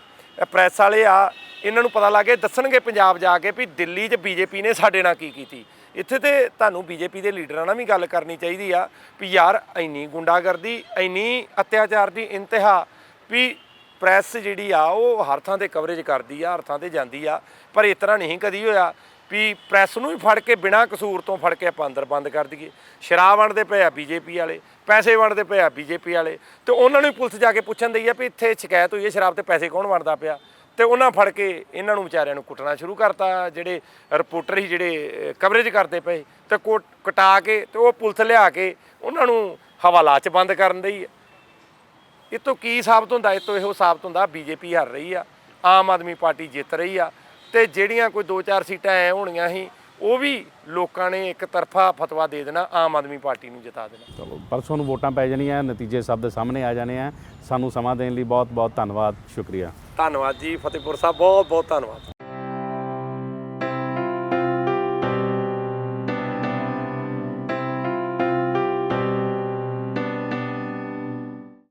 ਪ੍ਰੈਸ ਵਾਲੇ ਆ, ਇਹਨਾਂ ਨੂੰ ਪਤਾ ਲੱਗ ਗਿਆ, ਦੱਸਣਗੇ ਪੰਜਾਬ ਜਾ ਕੇ ਵੀ ਦਿੱਲੀ 'ਚ ਬੀਜੇਪੀ ਨੇ ਸਾਡੇ ਨਾਲ ਕੀ ਕੀਤੀ। ਇੱਥੇ ਤੇ ਤੁਹਾਨੂੰ ਬੀਜੇਪੀ ਦੇ ਲੀਡਰਾਂ ਨਾਲ ਵੀ ਗੱਲ ਕਰਨੀ ਚਾਹੀਦੀ ਆ ਵੀ ਯਾਰ ਇੰਨੀ ਗੁੰਡਾਗਰਦੀ, ਇੰਨੀ ਅਤਿਆਚਾਰ ਦੀ ਇੰਤਹਾ ਵੀ ਪ੍ਰੈਸ ਜਿਹੜੀ ਆ, ਉਹ ਹਰ ਥਾਂ ਤੇ ਕਵਰੇਜ ਕਰਦੀ ਆ ਹਰ ਥਾਂ ਤੇ ਜਾਂਦੀ ਆ, ਪਰ ਇਸ ਤਰ੍ਹਾਂ ਨਹੀਂ ਕਦੀ ਹੋਇਆ ਵੀ ਪ੍ਰੈਸ ਨੂੰ ਵੀ ਫੜ ਕੇ ਬਿਨਾਂ ਕਸੂਰ ਤੋਂ ਫੜ ਕੇ ਆਪਾਂ ਅੰਦਰ ਬੰਦ ਕਰ ਦਈਏ। ਸ਼ਰਾਬ ਵੰਡਦੇ ਪਏ ਆ ਬੀਜੇਪੀ ਵਾਲੇ, ਪੈਸੇ ਵੰਡਦੇ ਪਏ ਆ ਬੀਜੇਪੀ ਵਾਲੇ, ਤੇ ਉਹਨਾਂ ਨੂੰ ਵੀ ਪੁਲਿਸ ਜਾ ਕੇ ਪੁੱਛਣ ਦਈ ਆ ਵੀ ਇੱਥੇ ਸ਼ਿਕਾਇਤ ਹੋਈ ਹੈ ਸ਼ਰਾਬ ਤੇ ਪੈਸੇ ਕੌਣ ਵੰਡਦਾ ਪਿਆ? ਤੇ ਉਹਨਾਂ ਫੜ ਕੇ ਇਹਨਾਂ ਨੂੰ ਵਿਚਾਰਿਆਂ ਨੂੰ ਕੁੱਟਣਾ ਸ਼ੁਰੂ ਕਰਤਾ, ਜਿਹੜੇ ਰਿਪੋਰਟਰ ਹੀ ਜਿਹੜੇ ਕਵਰੇਜ ਕਰਦੇ ਪਏ ਤੇ ਕੁੱਟ- ਕਟਾ ਕੇ ਤੇ ਉਹ ਪੁਲਿਸ ਲਿਆ ਕੇ ਉਹਨਾਂ ਨੂੰ ਹਵਾਲਾ 'ਚ ਬੰਦ ਕਰਨ ਦਈ। ਇਹ ਤੋਂ ਕੀ ਸਾਬਤ ਹੁੰਦਾ? ਇਹ ਤੋਂ ਇਹੋ ਸਾਬਤ ਹੁੰਦਾ ਬੀਜੇਪੀ ਹਾਰ ਰਹੀ ਆ ਆਮ ਆਦਮੀ ਪਾਰਟੀ ਜਿੱਤ ਰਹੀ ਆ ਤੇ ਜਿਹੜੀਆਂ ਕੋਈ 2-4 ਸੀਟਾਂ ਐ ਹੋਣੀਆਂ ਸੀ ਉਹ ਵੀ ਲੋਕਾਂ ਨੇ ਇੱਕ ਤਰਫਾ ਫਤਵਾ ਦੇ ਦੇਣਾ ਆਮ ਆਦਮੀ ਪਾਰਟੀ ਨੂੰ ਜਿਤਾ ਦੇਣਾ। ਚਲੋ ਪਰਸੋਂ ਨੂੰ ਵੋਟਾਂ ਪੈ ਜਾਣੀਆਂ ਨਤੀਜੇ ਸਭ ਦੇ ਸਾਹਮਣੇ ਆ ਜਾਣੇ ਆ। ਸਾਨੂੰ ਸਮਾਂ ਦੇਣ ਲਈ ਬਹੁਤ ਬਹੁਤ ਧੰਨਵਾਦ ਸ਼ੁਕਰੀਆ। ਧੰਨਵਾਦ ਜੀ ਫਤਿਹਪੁਰ ਸਾਹਿਬ ਬਹੁਤ ਬਹੁਤ ਧੰਨਵਾਦ।